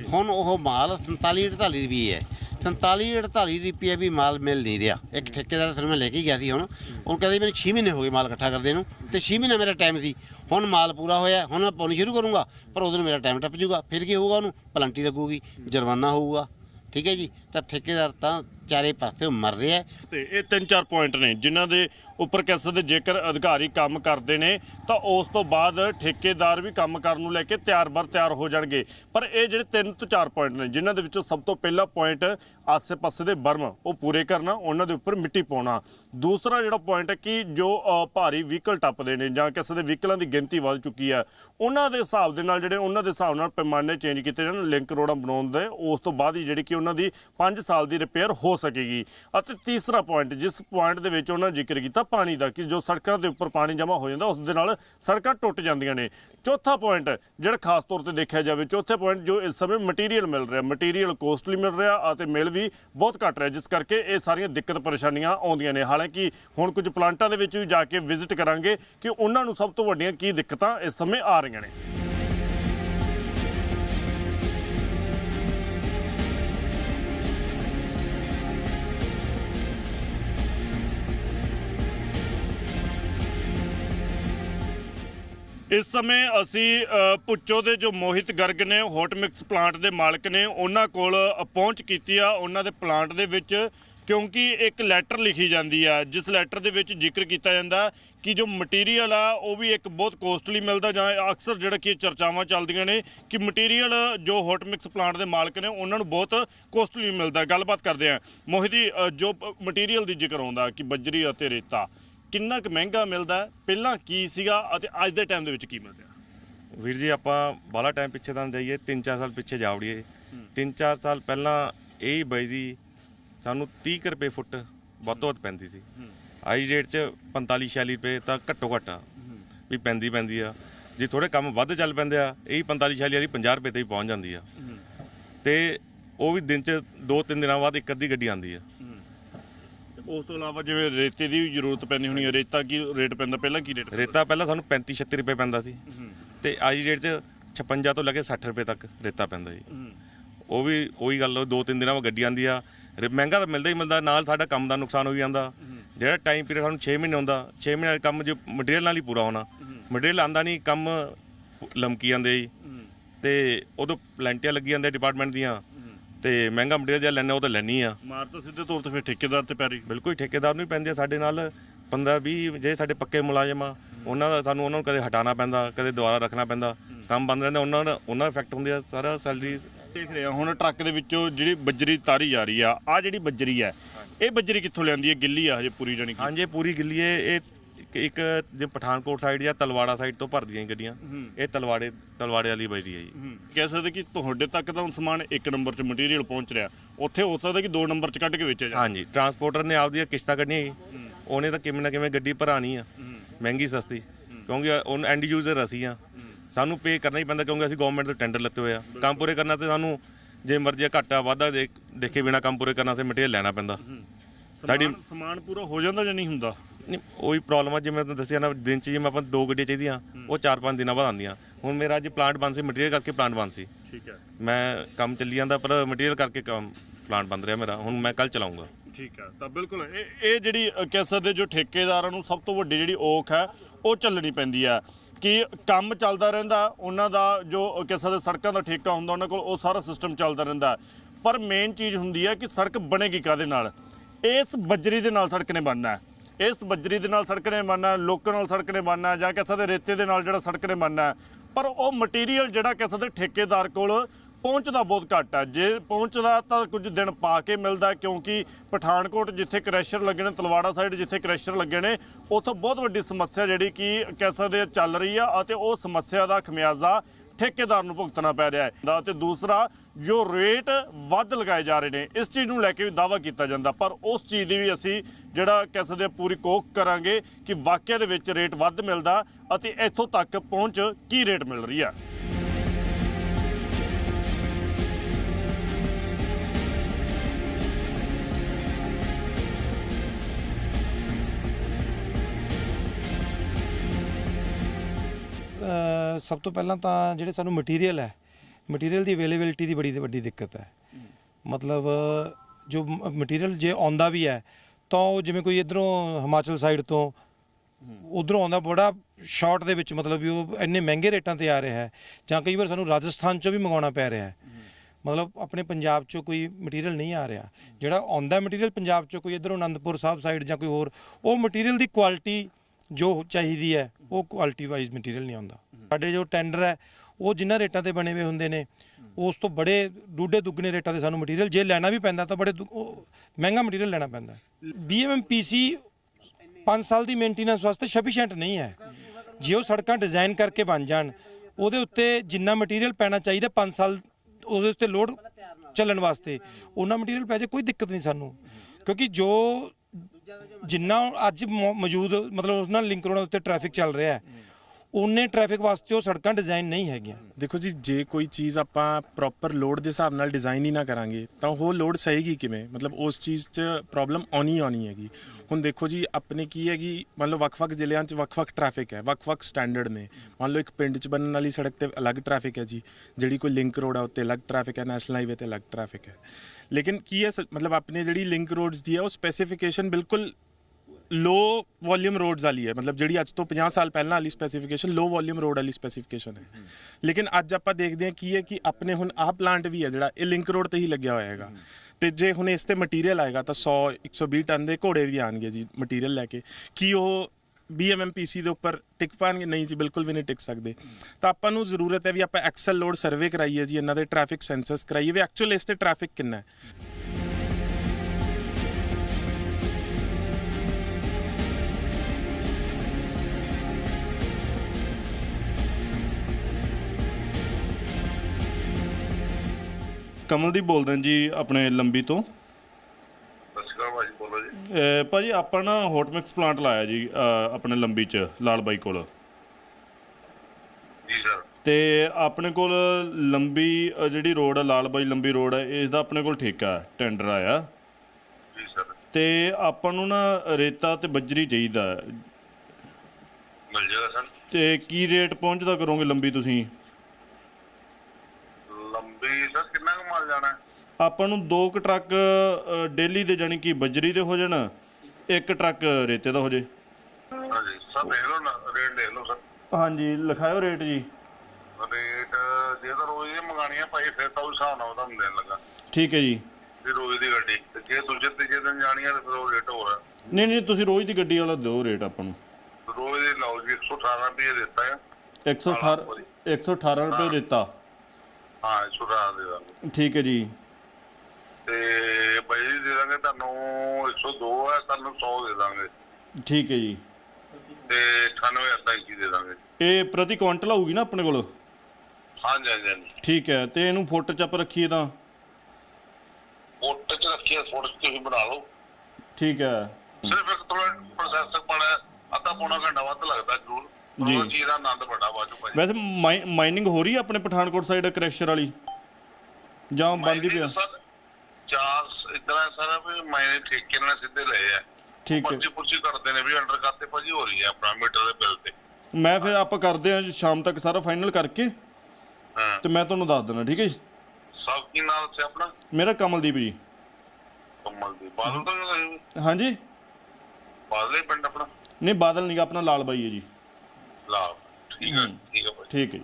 ਹੁਣ ਉਹ ਮਾਲ 47 48 ਰੁਪਏ ਹੈ। 47 48 ਰੁਪਏ ਵੀ ਮਾਲ ਮਿਲ ਨਹੀਂ ਰਿਹਾ। ਇੱਕ ਠੇਕੇਦਾਰ ਤੁਹਾਨੂੰ ਮੈਂ ਲੈ ਕੇ ਗਿਆ ਸੀ ਹੁਣ। ਉਹ ਕਹਿੰਦੇ ਮੈਨੂੰ 6 ਮਹੀਨੇ ਹੋ ਗਏ ਮਾਲ ਇਕੱਠਾ ਕਰਦੇ ਨੂੰ। ਤੇ 6 ਮਹੀਨੇ ਮੇਰਾ ਟਾਈਮ ਸੀ। ਹੁਣ ਮਾਲ ਪੂਰਾ ਹੋਇਆ ਹੁਣ ਮੈਂ ਪਾਉਣੀ ਸ਼ੁਰੂ ਕਰੂੰਗਾ ਪਰ ਉਦੋਂ ਮੇਰਾ ਟਾਈਮ ਟੱਪ ਜਾਊਗਾ। ਫਿਰ ਕੀ ਹੋਊਗਾ ਉਹਨੂੰ? ਪਲੰਟੀ ਲੱਗੂਗੀ ਜੁਰਮਾਨਾ ਹੋਊਗਾ। ਠੀਕ ਹੈ ਜੀ? ਤਾਂ ਠੇਕੇਦਾਰ ਤਾਂ ਚਾਰੇ ਪਾਸੇ ਮਰ ਰਿਹਾ ਤੇ ਇਹ ਤਿੰਨ ਚਾਰ ਪੁਆਇੰਟ ਨੇ ਜਿਨ੍ਹਾਂ ਦੇ ਉੱਪਰ ਕਹਿ ਸਕਦੇ ਜੇਕਰ ਅਧਿਕਾਰੀ ਕੰਮ ਕਰਦੇ ਨੇ, ਤਾਂ ਉਸ ਤੋਂ ਬਾਅਦ ਠੇਕੇਦਾਰ ਵੀ ਕੰਮ ਕਰਨ ਨੂੰ ਲੈ ਕੇ ਤਿਆਰ-ਬਰ ਤਿਆਰ ਹੋ ਜਾਣਗੇ। ਪਰ ਇਹ ਜਿਹੜੇ ਤਿੰਨ ਤੋਂ ਚਾਰ ਪੁਆਇੰਟ ਨੇ, ਜਿਨ੍ਹਾਂ ਦੇ ਵਿੱਚੋਂ ਸਭ ਤੋਂ ਪਹਿਲਾ ਪੁਆਇੰਟ ਆਸੇ-ਪਾਸੇ ਦੇ ਬਰਮ, ਉਹ ਪੂਰੇ ਕਰਨਾ, ਉਹਨਾਂ ਦੇ ਉੱਪਰ ਮਿੱਟੀ ਪਾਉਣਾ। ਦੂਸਰਾ ਜਿਹੜਾ ਪੁਆਇੰਟ ਹੈ ਕਿ ਜੋ ਭਾਰੀ ਵਹੀਕਲ ਟੱਪਦੇ ਨੇ ਜਾਂ ਕਿਸੇ ਦੇ ਵਹੀਕਲਾਂ ਦੀ ਗਿਣਤੀ ਵੱਧ ਚੁੱਕੀ ਹੈ, ਉਹਨਾਂ ਦੇ ਹਿਸਾਬ ਦੇ ਨਾਲ ਜਿਹੜੇ ਉਹਨਾਂ ਦੇ ਹਿਸਾਬ ਨਾਲ ਪੈਮਾਨੇ ਚੇਂਜ ਕੀਤੇ ਜਾਣ ਲਿੰਕ ਰੋਡਾਂ ਬਣਾਉਣ ਦੇ, ਉਸ ਤੋਂ ਬਾਅਦ ਹੀ ਜਿਹੜੀ ਕਿ ਉਹਨਾਂ ਦੀ 5 ਸਾਲ ਦੀ ਰਿਪੇਅਰ ਹੋ ਸਕੇਗੀ। ਅਤੇ ਤੀਸਰਾ ਪੁਆਇੰਟ ਜਿਸ ਪੁਆਇੰਟ ਦੇ ਵਿੱਚ ਉਹਨਾਂ ਜ਼ਿਕਰ ਕੀਤਾ ਪਾਣੀ ਦਾ ਕਿ ਜੋ ਸੜਕਾਂ ਦੇ ਉੱਪਰ ਪਾਣੀ ਜਮ੍ਹਾਂ ਹੋ ਜਾਂਦਾ, ਉਸ ਦੇ ਨਾਲ ਸੜਕਾਂ ਟੁੱਟ ਜਾਂਦੀਆਂ ਨੇ। ਚੌਥਾ ਪੁਆਇੰਟ ਜਿਹੜਾ ਖਾਸ ਤੌਰ ਤੇ ਦੇਖਿਆ ਜਾਵੇ, ਚੌਥੇ ਪੁਆਇੰਟ ਜੋ ਇਸ ਸਮੇਂ ਮਟੀਰੀਅਲ ਮਿਲ ਰਿਹਾ ਮਟੀਰੀਅਲ ਕੋਸਟਲੀ ਮਿਲ ਰਿਹਾ ਅਤੇ ਮਿਲ ਵੀ ਬਹੁਤ ਘੱਟ ਰਿਹਾ, ਜਿਸ ਕਰਕੇ ਇਹ ਸਾਰੀਆਂ ਦਿੱਕਤ ਪਰੇਸ਼ਾਨੀਆਂ ਆਉਂਦੀਆਂ ਨੇ। ਹਾਲਾਂਕਿ ਹੁਣ ਕੁਝ ਪਲਾਂਟਾਂ ਦੇ ਵਿੱਚ ਵੀ ਜਾ ਕੇ ਵਿਜ਼ਿਟ ਕਰਾਂਗੇ ਕਿ ਉਹਨਾਂ ਨੂੰ ਸਭ ਤੋਂ ਵੱਡੀਆਂ ਕੀ ਦਿੱਕਤਾਂ ਇਸ ਸਮੇਂ ਆ ਰਹੀਆਂ ਨੇ। ਇਸ ਸਮੇਂ ਅਸੀਂ ਅ, ਪੁੱਚੋ ਦੇ ਜੋ ਮੋਹਿਤ ਗਰਗ ਨੇ ਹੌਟ ਮਿਕਸ ਪਲਾਂਟ ਦੇ ਮਾਲਕ ਨੇ ਉਹਨਾਂ ਕੋਲ ਪਹੁੰਚ ਕੀਤੀ ਆ ਉਹਨਾਂ ਦੇ ਪਲਾਂਟ ਦੇ ਵਿੱਚ ਕਿਉਂਕਿ ਇੱਕ ਲੈਟਰ ਲਿਖੀ ਜਾਂਦੀ ਆ ਜਿਸ ਲੈਟਰ ਦੇ ਵਿੱਚ ਜ਼ਿਕਰ ਕੀਤਾ ਜਾਂਦਾ ਕਿ ਜੋ ਮਟੀਰੀਅਲ ਆ ਉਹ ਵੀ ਇੱਕ ਬਹੁਤ ਕੋਸਟਲੀ ਮਿਲਦਾ ਜਾਂ ਅਕਸਰ ਜਿਹੜਾ ਕਿ ਚਰਚਾਵਾਂ ਚੱਲਦੀਆਂ ਨੇ ਕਿ ਮਟੀਰੀਅਲ ਜੋ ਹੌਟ ਮਿਕਸ ਪਲਾਂਟ ਦੇ ਮਾਲਕ ਨੇ ਉਹਨਾਂ ਨੂੰ ਬਹੁਤ ਕੋਸਟਲੀ ਮਿਲਦਾ। ਗੱਲਬਾਤ ਕਰਦੇ ਆ। ਮੋਹਿਤੀ ਜੋ ਮਟੀਰੀਅਲ ਦੀ ਜ਼ਿਕਰ ਆਉਂਦਾ ਕਿ ਬਜਰੀ ਅਤੇ ਰੇਤਾ ਕਿੰਨਾ ਕੁ ਮਹਿੰਗਾ ਮਿਲਦਾ? ਪਹਿਲਾਂ ਕੀ ਸੀਗਾ ਅਤੇ ਅੱਜ ਦੇ ਟਾਈਮ ਦੇ ਵਿੱਚ ਕੀ ਮਿਲ ਰਿਹਾ ਵੀਰ ਜੀ ਆਪਾਂ ਬਾਲਾ ਟਾਈਮ ਪਿੱਛੇ ਤਾਂ ਜਾਈਏ 3-4 ਸਾਲ ਪਿੱਛੇ ਜਾ ਵੜੀਏ। 3-4 ਸਾਲ ਪਹਿਲਾਂ ਇਹ ਹੀ ਬਾਈ ਜੀ ਸਾਨੂੰ 30 ਕੁ ਰੁਪਏ ਫੁੱਟ ਵੱਧ ਵੱਧ ਪੈਂਦੀ ਸੀ। ਅੱਜ ਡੇਟ 'ਚ 45 46 ਰੁਪਏ ਤਾਂ ਘੱਟੋ ਘੱਟ ਵੀ ਪੈਂਦੀ ਪੈਂਦੀ ਆ। ਜੇ ਥੋੜੇ ਕੰਮ ਵੱਧ ਚੱਲ ਪੈਂਦੇ ਆ ਇਹ 45 46 ਵਾਲੀ 50 ਰੁਪਏ ਤੇ ਹੀ ਪਹੁੰਚ ਜਾਂਦੀ ਆ। ਤੇ ਉਹ ਵੀ ਦਿਨ 'ਚ ਦੋ ਤਿੰਨ ਦਿਨਾਂ ਬਾਅਦ ਇੱਕ ਅੱਧੀ ਗੱਡੀ ਆਉਂਦੀ ਆ। ਉਸ ਤੋਂ ਇਲਾਵਾ ਜਿਵੇਂ ਰੇਤੇ ਦੀ ਵੀ ਜ਼ਰੂਰਤ ਪੈਂਦੀ ਹੋਣੀ ਹੈ ਰੇਤਾ ਕੀ ਰੇਟ ਪੈਂਦਾ ਪਹਿਲਾਂ ਕੀ ਰੇਟ ਰੇਤਾ ਪਹਿਲਾਂ ਸਾਨੂੰ 35 36 ਰੁਪਏ ਪੈਂਦਾ ਸੀ। ਤੇ ਅੱਜ ਦੀ ਡੇਟ 'ਚ 56 ਤੋਂ ਲੈ ਕੇ 60 ਰੁਪਏ ਤੱਕ ਰੇਤਾ ਪੈਂਦਾ ਜੀ। ਉਹ ਵੀ ਉਹੀ ਗੱਲ ਉਹ ਦੋ ਤਿੰਨ ਦਿਨਾਂ ਬਾਅਦ ਗੱਡੀ ਆਉਂਦੀ ਆ। ਰੇ- ਮਹਿੰਗਾ ਤਾਂ ਮਿਲਦਾ ਹੀ ਮਿਲਦਾ ਨਾਲ ਸਾਡਾ ਕੰਮ ਦਾ ਨੁਕਸਾਨ ਹੋ ਜਾਂਦਾ। ਜਿਹੜਾ ਟਾਈਮ ਪੀਰੀਅਡ ਸਾਨੂੰ 6 ਮਹੀਨੇ ਹੁੰਦਾ 6 ਮਹੀਨੇ ਦਾ ਕੰਮ ਜੋ ਮਟੀਰੀਅਲ ਨਾਲ ਹੀ ਪੂਰਾ ਹੋਣਾ। ਮਟੀਰੀਅਲ ਆਂਦਾ ਨਹੀਂ ਕੰਮ ਲਮਕੀ ਜਾਂਦੇ ਜੀ। ਤੇ ਉਦੋਂ ਪਲੈਂਟੀਆਂ ਲੱਗੀ ਜਾਂਦੇ ਡਿਪਾਰਟਮੈਂਟ ਦੀਆਂ। ਤੇ ਮਹਿੰਗਾ ਮਟੀਰੀਅਲ ਜੇ ਲੈਣੇ ਉਹ ਤਾਂ ਲੈਣੀ ਆ। ਮਾਰ ਤਾਂ ਸਿੱਧੇ ਤੌਰ ਤੇ ਫਿਰ ਠੇਕੇਦਾਰ ਤੇ ਪੈ ਰਹੀ ਬਿਲਕੁਲ ਠੇਕੇਦਾਰ ਨੂੰ ਵੀ ਪੈਂਦੇ ਆ ਸਾਡੇ ਨਾਲ 15 20 ਜੇ ਸਾਡੇ ਪੱਕੇ ਮੁਲਾਜ਼ਮ ਆ ਉਹਨਾਂ ਦਾ ਸਾਨੂੰ ਉਹਨਾਂ ਨੂੰ ਕਦੇ ਹਟਾਉਣਾ ਪੈਂਦਾ ਕਦੇ ਦੁਬਾਰਾ ਰੱਖਣਾ ਪੈਂਦਾ। ਕੰਮ ਬੰਦ ਰਹਿੰਦਾ ਉਹਨਾਂ ਦਾ ਉਹਨਾਂ ਦਾ ਇਫੈਕਟ ਹੁੰਦੀ ਆ ਸਾਰਾ ਸੈਲਰੀ ਦੇਖ ਰਹੇ ਹਾਂ ਹੁਣ ਟਰੱਕ ਦੇ ਵਿੱਚੋਂ ਜਿਹੜੀ ਬੱਜਰੀ ਤਾਰੀ ਜਾ ਰਹੀ ਆ ਆ ਜਿਹੜੀ ਬੱਜਰੀ ਹੈ ਇਹ ਬੱਜਰੀ ਕਿੱਥੋਂ ਲਿਆਂਦੀ ਹੈ? ਗਿੱਲੀ ਆ ਹਜੇ ਪੂਰੀ ਜਾਣੀ ਕਿ? ਹਾਂਜੀ ਇਹ ਪੂਰੀ ਗਿੱਲੀ ਹੈ ਇਹ ਇੱਕ- ਇੱਕ ਜੇ ਪਠਾਨਕੋਟ ਸਾਈਡ ਜਾਂ ਤਲਵਾੜਾ ਸਾਈਡ ਤੋਂ ਭਰਦੀਆਂ ਗੱਡੀਆਂ ਇਹ ਤਲਵਾੜੇ ਤਲਵਾੜੇ ਵਾਲੀ ਬਜਰੀ ਹੈ ਜੀ। ਕਹਿ ਸਕਦੇ ਕਿ ਤੁਹਾਡੇ ਤੱਕ ਤਾਂ ਸਮਾਨ ਇੱਕ ਨੰਬਰ 'ਚ ਮਟੀਰੀਅਲ ਪਹੁੰਚ ਰਿਹਾ। ਉੱਥੇ ਹੋ ਸਕਦਾ ਕਿ ਦੋ ਨੰਬਰ 'ਚ ਕੱਢ ਕੇ ਵੇਚਿਆ ਜਾਵੇ। ਹਾਂਜੀ ਟਰਾਂਸਪੋਰਟਰ ਨੇ ਆਪਦੀਆਂ ਕਿਸ਼ਤਾਂ ਕੱਢਣੀਆਂ ਜੀ। ਉਹਨੇ ਤਾਂ ਕਿਵੇਂ ਨਾ ਕਿਵੇਂ ਗੱਡੀ ਭਰਾਣੀ ਆ। ਮਹਿੰਗੀ ਸਸਤੀ। ਕਿਉਂਕਿ ਉਹਨ ਐਂਡ ਯੂਜ਼ਰ ਅਸੀਂ ਆ। ਸਾਨੂੰ ਪੇ ਕਰਨਾ ਹੀ ਪੈਂਦਾ ਕਿਉਂਕਿ ਅਸੀਂ ਗਵਰਨਮੈਂਟ ਤੋਂ ਟੈਂਡਰ ਲੱਤੇ ਹੋਏ ਆ। ਕੰਮ ਪੂਰੇ ਕਰਨਾ ਤੇ ਸਾਨੂੰ ਜੇ ਮਰਜ਼ੀ ਘਾਟਾ ਵਾਧਾ ਦੇਖ ਬਿਨਾ ਕੰਮ ਪੂਰੇ ਕਰਨਾ ਤੇ ਮਟੀਰੀਅਲ ਲੈਣਾ ਪੈਂਦਾ। ਸਾਡੀ ਸਮਾਨ ਪੂਰਾ ਹੋ ਜਾਂਦਾ ਜਾਂ ਨਹੀਂ ਹੁੰਦਾ? ਨਹੀਂ ਉਹੀ ਪ੍ਰੋਬਲਮ ਆ ਜਿਵੇਂ ਮੈਂ ਤੁਹਾਨੂੰ ਦੱਸਿਆ ਨਾ ਦਿਨ ਚ ਜਿਵੇਂ ਆਪਾਂ ਦੋ ਗੱਡੀਆਂ ਚਾਹੀਦੀਆਂ ਉਹ 4-5 ਦਿਨਾਂ ਬਾਅਦ ਆਉਂਦੀਆਂ। ਹੁਣ ਮੇਰਾ ਅੱਜ ਪਲਾਂਟ ਬੰਦ ਸੀ ਮਟੀਰੀਅਲ ਕਰਕੇ ਪਲਾਂਟ ਬੰਦ ਸੀ। ਠੀਕ ਹੈ। ਮੈਂ ਕੰਮ ਚੱਲੀ ਜਾਂਦਾ ਪਰ ਮਟੀਰੀਅਲ ਕਰਕੇ ਕੰਮ ਪਲਾਂਟ ਬੰਦ ਰਿਹਾ ਮੇਰਾ। ਹੁਣ ਮੈਂ ਕੱਲ ਚਲਾਉਂਗਾ। ਠੀਕ ਹੈ ਤਾਂ ਬਿਲਕੁਲ। ਇਹ ਇਹ ਜਿਹੜੀ ਕਹਿ ਸਕਦੇ ਜੋ ਠੇਕੇਦਾਰਾਂ ਨੂੰ ਸਭ ਤੋਂ ਵੱਡੀ ਜਿਹੜੀ ਔਖ ਹੈ ਉਹ ਚੱਲਣੀ ਪੈਂਦੀ ਹੈ। ਕਿ ਕੰਮ ਚੱਲਦਾ ਰਹਿੰਦਾ ਉਹਨਾਂ ਦਾ ਜੋ ਕਹਿ ਸਕਦੇ ਸੜਕਾਂ ਦਾ ਠੇਕਾ ਹੁੰਦਾ ਉਹਨਾਂ ਕੋਲ ਉਹ ਸਾਰਾ ਸਿਸਟਮ ਚੱਲਦਾ ਰਹਿੰਦਾ। ਪਰ ਮੇਨ ਚੀਜ਼ ਹੁੰਦੀ ਹੈ ਕਿ ਸੜਕ ਬਣੇਗੀ ਕਾਦੇ ਨਾਲ? ਇਸ ਬੱਜਰੀ ਦੇ ਨਾਲ ਸੜਕ ਨੇ ਬਣਨਾ ਹੈ। ਇਸ ਬੱਜਰੀ ਦੇ ਨਾਲ ਸੜਕ ਨੇ ਬਣਨਾ, ਲੋਕਾਂ ਨਾਲ ਸੜਕ ਨੇ ਬਣਨਾ ਜਾਂ ਕਹਿ ਸਕਦੇ ਰੇਤੇ ਦੇ ਨਾਲ ਜਿਹੜਾ ਸੜਕ ਨੇ ਬਣਨਾ ਪਰ ਉਹ ਮਟੀਰੀਅਲ ਜਿਹੜਾ ਕਹਿ ਸਕਦੇ ਠੇਕੇਦਾਰ ਕੋਲ ਪਹੁੰਚਦਾ ਬਹੁਤ ਘੱਟ ਹੈ। ਜੇ ਪਹੁੰਚਦਾ ਤਾਂ ਕੁਝ ਦਿਨ ਪਾ ਕੇ ਮਿਲਦਾ ਕਿਉਂਕਿ ਪਠਾਨਕੋਟ ਜਿੱਥੇ ਕ੍ਰੈਸ਼ਰ ਲੱਗੇ ਨੇ, ਤਲਵਾੜਾ ਸਾਈਡ ਜਿੱਥੇ ਕ੍ਰੈਸ਼ਰ ਲੱਗੇ ਨੇ, ਉੱਥੋਂ ਬਹੁਤ ਵੱਡੀ ਸਮੱਸਿਆ ਜਿਹੜੀ ਕਿ ਕਹਿ ਸਕਦੇ ਚੱਲ ਰਹੀ ਆ ਅਤੇ ਉਹ ਸਮੱਸਿਆ ਦਾ ਖਮਿਆਜ਼ਾ ਠੇਕੇਦਾਰ ਨੂੰ ਭੁਗਤਣਾ ਪੈ ਰਿਹਾ ਹੈ। ਤੇ ਦੂਸਰਾ, ਜੋ ਰੇਟ ਵੱਧ ਲਗਾਏ ਜਾ ਰਹੇ ਨੇ, ਇਸ ਚੀਜ਼ ਨੂੰ ਲੈ ਕੇ ਵੀ ਦਾਵਾ ਕੀਤਾ ਜਾਂਦਾ। ਪਰ ਉਸ ਚੀਜ਼ ਦੀ ਵੀ ਅਸੀਂ ਜਿਹੜਾ ਕਹਿ ਸਕਦੇ ਪੂਰੀ ਕੋਕ ਕਰਾਂਗੇ ਕਿ ਵਾਕਿਆ ਦੇ ਵਿੱਚ ਰੇਟ ਵੱਧ ਮਿਲਦਾ ਅਤੇ ਇੱਥੋਂ ਤੱਕ ਪਹੁੰਚ ਕੀ ਰੇਟ ਮਿਲ ਰਹੀ ਹੈ। ਸਭ ਤੋਂ ਪਹਿਲਾਂ ਤਾਂ ਜਿਹੜੇ ਸਾਨੂੰ ਮਟੀਰੀਅਲ ਹੈ ਮਟੀਰੀਅਲ ਦੀ ਅਵੇਲੇਬਿਲਟੀ ਦੀ ਬੜੀ ਵੱਡੀ ਦਿੱਕਤ ਹੈ। ਮਤਲਬ, ਜੋ ਮਟੀਰੀਅਲ ਜੇ ਆਉਂਦਾ ਵੀ ਹੈ, ਤਾਂ ਉਹ ਜਿਵੇਂ ਕੋਈ ਇਧਰੋਂ ਹਿਮਾਚਲ ਸਾਈਡ ਤੋਂ, ਉਧਰੋਂ ਆਉਂਦਾ, ਬੜਾ ਸ਼ਾਰਟ ਦੇ ਵਿੱਚ ਮਤਲਬ ਵੀ ਉਹ ਇੰਨੇ ਮਹਿੰਗੇ ਰੇਟਾਂ ਤੇ ਆ ਰਿਹਾ ਹੈ, ਜਾਂ ਕਈ ਵਾਰ ਸਾਨੂੰ ਰਾਜਸਥਾਨ ਚੋਂ ਵੀ ਮੰਗਾਉਣਾ ਪੈ ਰਿਹਾ ਹੈ। ਮਤਲਬ, ਆਪਣੇ ਪੰਜਾਬ ਚੋਂ ਕੋਈ ਮਟੀਰੀਅਲ ਨਹੀਂ ਆ ਰਿਹਾ। ਜਿਹੜਾ ਆਉਂਦਾ ਮਟੀਰੀਅਲ ਪੰਜਾਬ ਚੋਂ, ਕੋਈ ਇਧਰੋਂ ਅਨੰਦਪੁਰ ਸਾਹਿਬ ਸਾਈਡ ਜਾਂ ਕੋਈ ਹੋਰ, ਉਹ ਮਟੀਰੀਅਲ ਦੀ ਕੁਆਲਿਟੀ ਜੋ ਚਾਹੀਦੀ ਹੈ, ਉਹ ਕੁਆਲਿਟੀ ਵਾਈਜ਼ ਮਟੀਰੀਅਲ ਨਹੀਂ ਆਉਂਦਾ। ਸਾਡੇ ਜੋ ਟੈਂਡਰ ਹੈ, ਉਹ ਜਿੰਨਾ ਰੇਟਾਂ ਤੇ ਬਣੇ ਹੋਏ ਹੁੰਦੇ ਨੇ, ਉਸ ਤੋਂ ਬੜੇ ਡੂਡੇ ਦੁੱਗਣੇ ਰੇਟਾਂ ਤੇ ਸਾਨੂੰ ਮਟੀਰੀਅਲ ਜੇ ਲੈਣਾ ਵੀ ਪੈਂਦਾ ਤਾਂ ਬੜੇ ਦੁ- ਉਹ ਮਹਿੰਗਾ ਮਟੀਰੀਅਲ ਲੈਣਾ ਪੈਂਦਾ। ਬੀਐਮਪੀਸੀ 5 ਸਾਲ ਦੀ ਮੇਨਟੇਨੈਂਸ ਵਾਸਤੇ ਸਫੀਸ਼ੀਐਂਟ ਨਹੀਂ ਹੈ। ਜੇ ਉਹ ਸੜਕਾਂ ਡਿਜ਼ਾਈਨ ਕਰਕੇ ਬਣ ਜਾਣ, ਉਹਦੇ ਉੱਤੇ ਜਿੰਨਾ ਮਟੀਰੀਅਲ ਪੈਣਾ ਚਾਹੀਦਾ 5 ਸਾਲ, ਉਹਦੇ ਉੱਤੇ ਲੋਡ ਚੱਲਣ ਵਾਸਤੇ, ਉਹਨਾਂ ਮਟੀਰੀਅਲ ਪੈ ਜਾਏ, ਕੋਈ ਦਿੱਕਤ ਨਹੀਂ ਸਾਨੂੰ। ਕਿਉਂਕਿ ਜੋ ਜਿੰਨਾ ਅੱਜ ਮੌ- ਮੌਜੂਦ ਮਤਲਬ ਉਸ ਨਾਲ ਲਿੰਕ ਰੋਡ ਉੱਤੇ ਟ੍ਰੈਫਿਕ ਚੱਲ ਰਿਹਾ ਹੈ। ਉਹਨੇ ਟ੍ਰੈਫਿਕ ਵਾਸਤੇ ਉਹ ਸੜਕਾਂ ਡਿਜ਼ਾਈਨ ਨਹੀਂ ਹੈਗੀਆਂ। ਦੇਖੋ ਜੀ, ਜੇ ਕੋਈ ਚੀਜ਼ ਆਪਾਂ ਪ੍ਰੋਪਰ ਲੋਡ ਦੇ ਹਿਸਾਬ ਨਾਲ ਡਿਜ਼ਾਈਨ ਹੀ ਨਾ ਕਰਾਂਗੇ, ਤਾਂ ਉਹ ਲੋਡ ਸਹੇਗੀ ਕਿਵੇਂ? ਮਤਲਬ ਉਸ ਚੀਜ਼ 'ਚ ਪ੍ਰੋਬਲਮ ਆਉਣੀ ਆਉਣੀ ਹੈਗੀ। ਹੁਣ ਦੇਖੋ ਜੀ, ਆਪਣੇ ਕੀ ਹੈਗੀ, ਮੰਨ ਲਓ ਵੱਖ-ਵੱਖ ਜ਼ਿਲ੍ਹਿਆਂ 'ਚ ਵੱਖ-ਵੱਖ ਟ੍ਰੈਫਿਕ ਹੈ, ਵੱਖ-ਵੱਖ ਸਟੈਂਡਰਡ ਨੇ। ਮੰਨ ਲਓ ਇੱਕ ਪਿੰਡ 'ਚ ਬਣਨ ਵਾਲੀ ਸੜਕ ਤੇ ਅਲੱਗ ਟ੍ਰੈਫਿਕ ਹੈ ਜੀ, ਜਿਹੜੀ ਕੋਈ ਲਿੰਕ ਰੋਡ ਆ ਉੱਤੇ ਅਲੱਗ ਟ੍ਰੈਫਿਕ ਹੈ ਨੈਸ਼ਨਲ ਹਾਈਵੇ ਤੇ ਅਲੱਗ ਟ੍ਰੈਫਿਕ ਹੈ। ਲੇਕਿਨ ਕੀ ਹੈ ਸ- ਮਤਲਬ ਆਪਣੇ ਜਿਹੜੀ ਲਿੰਕ ਰੋਡਸ ਦੀ ਹੈ, ਉਹ ਸਪੈਸੀਫਿਕੇਸ਼ਨ ਬਿਲਕੁਲ ਲੋ ਵੋਲਿਊਮ ਰੋਡਸ ਵਾਲੀ ਹੈ। ਮਤਲਬ ਜਿਹੜੀ ਅੱਜ ਤੋਂ 50 ਸਾਲ ਪਹਿਲਾਂ ਵਾਲੀ ਸਪੈਸੀਫਿਕੇਸ਼ਨ ਲੋ ਵੋਲਿਊਮ ਰੋਡ ਵਾਲੀ ਸਪੈਸੀਫਿਕੇਸ਼ਨ ਹੈ। ਲੇਕਿਨ ਅੱਜ ਆਪਾਂ ਦੇਖਦੇ ਹਾਂ ਕੀ ਹੈ ਕਿ ਆਪਣੇ ਹੁਣ ਆਹ ਪਲਾਂਟ ਵੀ ਹੈ ਜਿਹੜਾ, ਇਹ ਲਿੰਕ ਰੋਡ ਤੇ ਹੀ ਲੱਗਿਆ ਹੋਇਆ ਹੈਗਾ। ਤੇ ਜੇ ਹੁਣ ਇਸ ਤੇ ਮਟੀਰੀਅਲ ਆਏਗਾ ਤਾਂ 100 120 ਟਨ ਦੇ ਘੋੜੇ ਵੀ ਆਣਗੇ ਜੀ ਮਟੀਰੀਅਲ ਲੈ ਕੇ। ਕੀ ਉਹ BMMPC ਦੇ ਉੱਪਰ ਟਿਕ ਪਾਣਗੇ? ਨਹੀਂ ਜੀ, ਬਿਲਕੁਲ ਵੀ ਨਹੀਂ ਟਿਕ ਸਕਦੇ। ਤਾਂ ਆਪਾਂ ਨੂੰ ਜ਼ਰੂਰਤ ਹੈ ਵੀ ਆਪਾਂ ਐਕਸਲ ਲੋਡ ਸਰਵੇ ਕਰਾਈਏ ਜੀ, ਇਹਨਾਂ ਦੇ ਟ੍ਰੈਫਿਕ ਸੈਂਸਸ ਕਰਾਈਏ ਵੀ ਐਕਚੁਅਲ ਇਸ ਤੇ ਟ੍ਰੈਫਿਕ ਕਿੰਨਾ ਹੈ। ਕਮਲਦੀਪ ਬੋਲਦੇ ਜੀ ਆਪਣੇ ਲੰਬੀ ਤੋਂ। ਭਾਜੀ ਬੋਲੋ ਜੀ। ਅਹ ਭਾਜੀ ਆਪਾਂ ਨਾ ਹੌਟ ਮਿਕਸ ਪਲਾਂਟ ਲਾਇਆ ਜੀ ਅਹ ਆਪਣੇ ਲੰਬੀ ਚ ਲਾਲ ਬਾਈ ਕੋਲ। ਜੀ ਸਰ। ਤੇ ਆਪਣੇ ਕੋਲ ਲੰਬੀ ਅਹ ਜਿਹੜੀ ਰੋਡ ਹੈ ਲਾਲ ਬਾਈ ਲੰਬੀ ਰੋਡ ਹੈ ਇਸ ਦਾ ਆਪਣੇ ਕੋਲ ਠੇਕਾ ਟੈਂਡਰ ਆਇਆ। ਜੀ ਸਰ। ਤੇ ਆਪਾਂ ਨੂੰ ਨਾ ਰੇਤਾ ਤੇ ਬੱਜਰੀ ਚਾਹੀਦਾ। ਹੈ। ਮਿਲ ਜਾਏਗਾ ਸਰ। ਤੇ ਕੀ ਰੇਟ ਪਹੁੰਚਦਾ ਕਰੋਗੇ ਲੰਬੀ ਤੁਸੀਂ ਲੰਬੀ ਸਰ ਕਿੰਨਾ ਕੁ ਮਾਲ ਜਾਣਾ ਹੈ? ਆਪਾਂ ਨੂੰ ਦੋ ਕੁ ਟਰੱਕ ਡੇਲੀ ਦੇ ਜਾਣੀ ਕਿ ਬੱਜਰੀ ਦੇ ਹੋ ਜਾਣ ਇੱਕ ਟਰੱਕ ਰੇਤੇ ਦਾ ਹੋ ਜੇ। ਹਾਂਜੀ ਸਰ ਦੇਖ ਲਓ ਨਾ ਰੇਟ ਦੇਖ ਲਓ ਸਰ। ਹਾਂਜੀ ਲਿਖਾਇਓ ਰੇਟ ਜੀ। ਰੇਟ ਜੇ ਤਾਂ ਰੋਜ਼ ਦੀ ਮੰਗਾਣੀ ਆ ਭਾਈ ਫਿਰ ਤਾਂ ਉਸ ਹਿਸਾਬ ਨਾਲ ਤੁਹਾਨੂੰ ਦੇਣ ਲੱਗਾ। ਠੀਕ ਹੈ ਜੀ। ਜੇ ਰੋਜ਼ ਦੀ ਗੱਡੀ ਤੇ ਜੇ ਦੂਜੇ ਤੀਜੇ ਦਿਨ ਜਾਣੀ ਆ ਤਾਂ ਫਿਰ ਉਹ ਰੇਟ ਹੋਰ ਹੈ ਨਹੀਂ ਨਹੀਂ ਤੁਸੀਂ ਰੋਜ਼ ਦੀ ਗੱਡੀ ਵਾਲਾ ਦਿਓ ਰੇਟ ਆਪਾਂ ਨੂੰ। ਰੋਜ਼ ਦੀ ਲਓ ਜੀ 118 ਰੁਪਏ ਦਿੱਤਾ ਹੈ 118 118 ਰੁਪਏ ਰੇਤਾ ਹਾਂ 118 ਦੇ ਠੀਕ ਹੈ ਜੀ। ਤੇ ਬਜਰੀ ਦੇ ਦਾਂਗੇ ਤੁਹਾਨੂੰ 102 ਹੈ ਤੁਹਾਨੂੰ 100 ਦੇ ਦਾਂਗੇ। ਠੀਕ ਹੈ ਜੀ। ਤੇ 98 87 ਦੇ ਦਾਂਗੇ। ਇਹ ਪ੍ਰਤੀ ਕੁਇੰਟਲ ਆਊਗੀ ਨਾ ਆਪਣੇ ਕੋਲ? ਹਾਂਜੀ ਹਾਂਜੀ ਹਾਂਜੀ। ਠੀਕ ਹੈ ਤੇ ਇਹਨੂੰ ਫੁੱਟ ਚ ਆਪਾਂ ਰੱਖੀਏ ਤਾਂ? ਫੁੱਟ ਚ ਰੱਖਿਆ ਫੁੱਟ ਚ ਤੁਸੀਂ ਬਣਾ ਲਓ। ਠੀਕ ਹੈ। ਸਿਰਫ ਇੱਕ ਥੋੜਾ ਪ੍ਰੋਸੈਸ ਪਾਣਾ ਅੱਧਾ ਪੌਣਾ ਘੰਟਾ ਵੱਧ ਲੱਗਦਾ ਜ਼ਰੂਰ। ਜੀ। ਉਹ ਚੀਜ਼ ਦਾ ਆਨੰਦ ਬੜਾ ਬਾਜੂ ਭਾਜੀ ਵੈਸੇ ਮਾਈਨਿੰਗ ਹੋ ਰਹੀ ਹੈ ਆਪਣੇ ਪਠਾਨਕੋਟ ਸਾਈਡ ਕ੍ਰੈਸ਼ਰ ਵਾਲੀ? ਜਾਂ ਬੰਦੀ ਪਿਆ? ਸਰ ਚਾਰ ਇਦਾਂ ਸਾਰਾ ਵੀ ਮੈਂ ਠੇਕੇ ਨਾਲ ਸਿੱਧੇ ਲਏ ਆ। ਠੀਕ ਹੈ। ਪਰਚੀ ਪੁਰਚੀ ਕਰਦੇ ਨੇ ਵੀ ਅੰਡਰ ਕਰਤੇ ਭਾਜੀ ਹੋ ਰਹੀ ਹੈ ਆਪਣਾ ਮੀਟਰ ਦੇ ਬਿੱਲ ਤੇ। ਮੈਂ ਫਿਰ ਆਪਾਂ ਕਰਦੇ ਹਾਂ ਜੀ ਸ਼ਾਮ ਤੱਕ ਸਾਰਾ ਫਾਈਨਲ ਕਰਕੇ। ਹਾਂ। ਤੇ ਮੈਂ ਤੁਹਾਨੂੰ ਦੱਸ ਦੇਣਾ ਠੀਕ ਹੈ ਜੀ? ਸਭ ਕੀ ਨਾਲ ਸੇ ਆਪਣਾ? ਮੇਰਾ ਕਮਲਦੀਪ ਜੀ। ਕਮਲ ਦੀ ਬਾਦਲ ਤੋਂ ਨਹੀਂ ਹਾਂਜੀ। ਬਾਦਲ ਹੀ ਪਿੰਡ ਆਪਣਾ? ਨਹੀਂ ਬਾਦਲ ਨਹੀਂਗਾ ਆਪਣਾ ਲਾਲ ਬਾਈ ਹੈ ਜੀ। ਲਾ ਠੀਕ ਹੈ। ਠੀਕ ਹੈ ਠੀਕ ਹੈ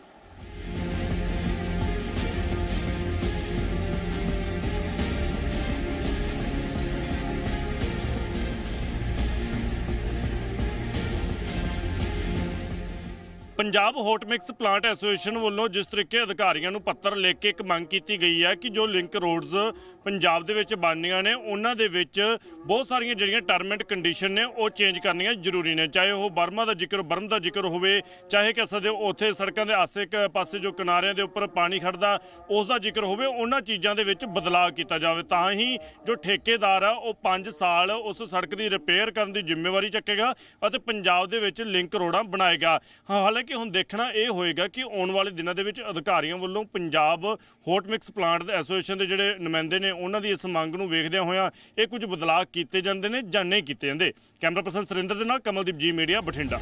Punjab hot mix plant association ਵੱਲੋਂ ਜਿਸ ਤਰੀਕੇ ਅਧਿਕਾਰੀਆਂ ਨੂੰ ਪੱਤਰ ਲਿਖ ਕੇ ਇੱਕ ਮੰਗ ਕੀਤੀ ਗਈ ਹੈ ਕਿ ਜੋ ਲਿੰਕ ਰੋਡਸ ਪੰਜਾਬ ਦੇ ਵਿੱਚ ਬਣਨੀਆਂ ਨੇ ਉਹਨਾਂ ਦੇ ਵਿੱਚ ਬਹੁਤ ਸਾਰੀਆਂ ਜਿਹੜੀਆਂ ਟਰਮ ਐਂਡ ਕੰਡੀਸ਼ਨ ਨੇ ਉਹ ਚੇਂਜ ਕਰਨੀਆਂ ਜ਼ਰੂਰੀ ਨੇ। ਚਾਹੇ ਉਹ ਬਰਮਾ ਦਾ ਜ਼ਿਕਰ ਬਰਮ ਦਾ ਜ਼ਿਕਰ ਹੋਵੇ ਚਾਹੇ ਕਿ ਸਕਦੇ ਹੋ ਉੱਥੇ ਸੜਕਾਂ ਦੇ ਆਸੇ ਕ ਪਾਸੇ ਜੋ ਕਿਨਾਰਿਆਂ ਦੇ ਉੱਪਰ ਪਾਣੀ ਖੜਦਾ ਉਸ ਦਾ ਜ਼ਿਕਰ ਹੋਵੇ ਉਹਨਾਂ ਚੀਜ਼ਾਂ ਦੇ ਵਿੱਚ ਬਦਲਾਅ ਕੀਤਾ ਜਾਵੇ। ਤਾਂ ਹੀ ਜੋ ਠੇਕੇਦਾਰ ਆ ਉਹ 5 ਸਾਲ ਉਸ ਸੜਕ ਦੀ ਰਿਪੇਅਰ ਕਰਨ ਦੀ ਜ਼ਿੰਮੇਵਾਰੀ ਚੱਕੇਗਾ ਅਤੇ ਪੰਜਾਬ ਦੇ ਵਿੱਚ ਲਿੰਕ ਰੋਡਾਂ ਬਣਾਏਗਾ। ਹਾਂ, ਕਿ ਹੁਣ ਦੇਖਣਾ ਇਹ ਹੋਏਗਾ ਕਿ ਆਉਣ ਵਾਲੇ ਦਿਨਾਂ ਦੇ ਵਿੱਚ ਅਧਿਕਾਰੀਆਂ ਵੱਲੋਂ Punjab hot mix plant association ਦੇ ਜਿਹੜੇ ਨੁਮਾਇੰਦੇ ਨੇ, ਉਹਨਾਂ ਦੀ ਇਸ ਮੰਗ ਨੂੰ ਵੇਖਦਿਆਂ ਹੋਇਆਂ ਇਹ ਕੁਝ ਬਦਲਾਅ ਕੀਤੇ ਜਾਂਦੇ ਨੇ ਜਾਂ ਨਹੀਂ ਕੀਤੇ ਜਾਂਦੇ। ਕੈਮਰਾ ਪਰਸਨ ਸੁਰਿੰਦਰ ਦੇ ਨਾਲ ਕਮਲਦੀਪ ਜੀ, ਮੀਡੀਆ ਬਠਿੰਡਾ।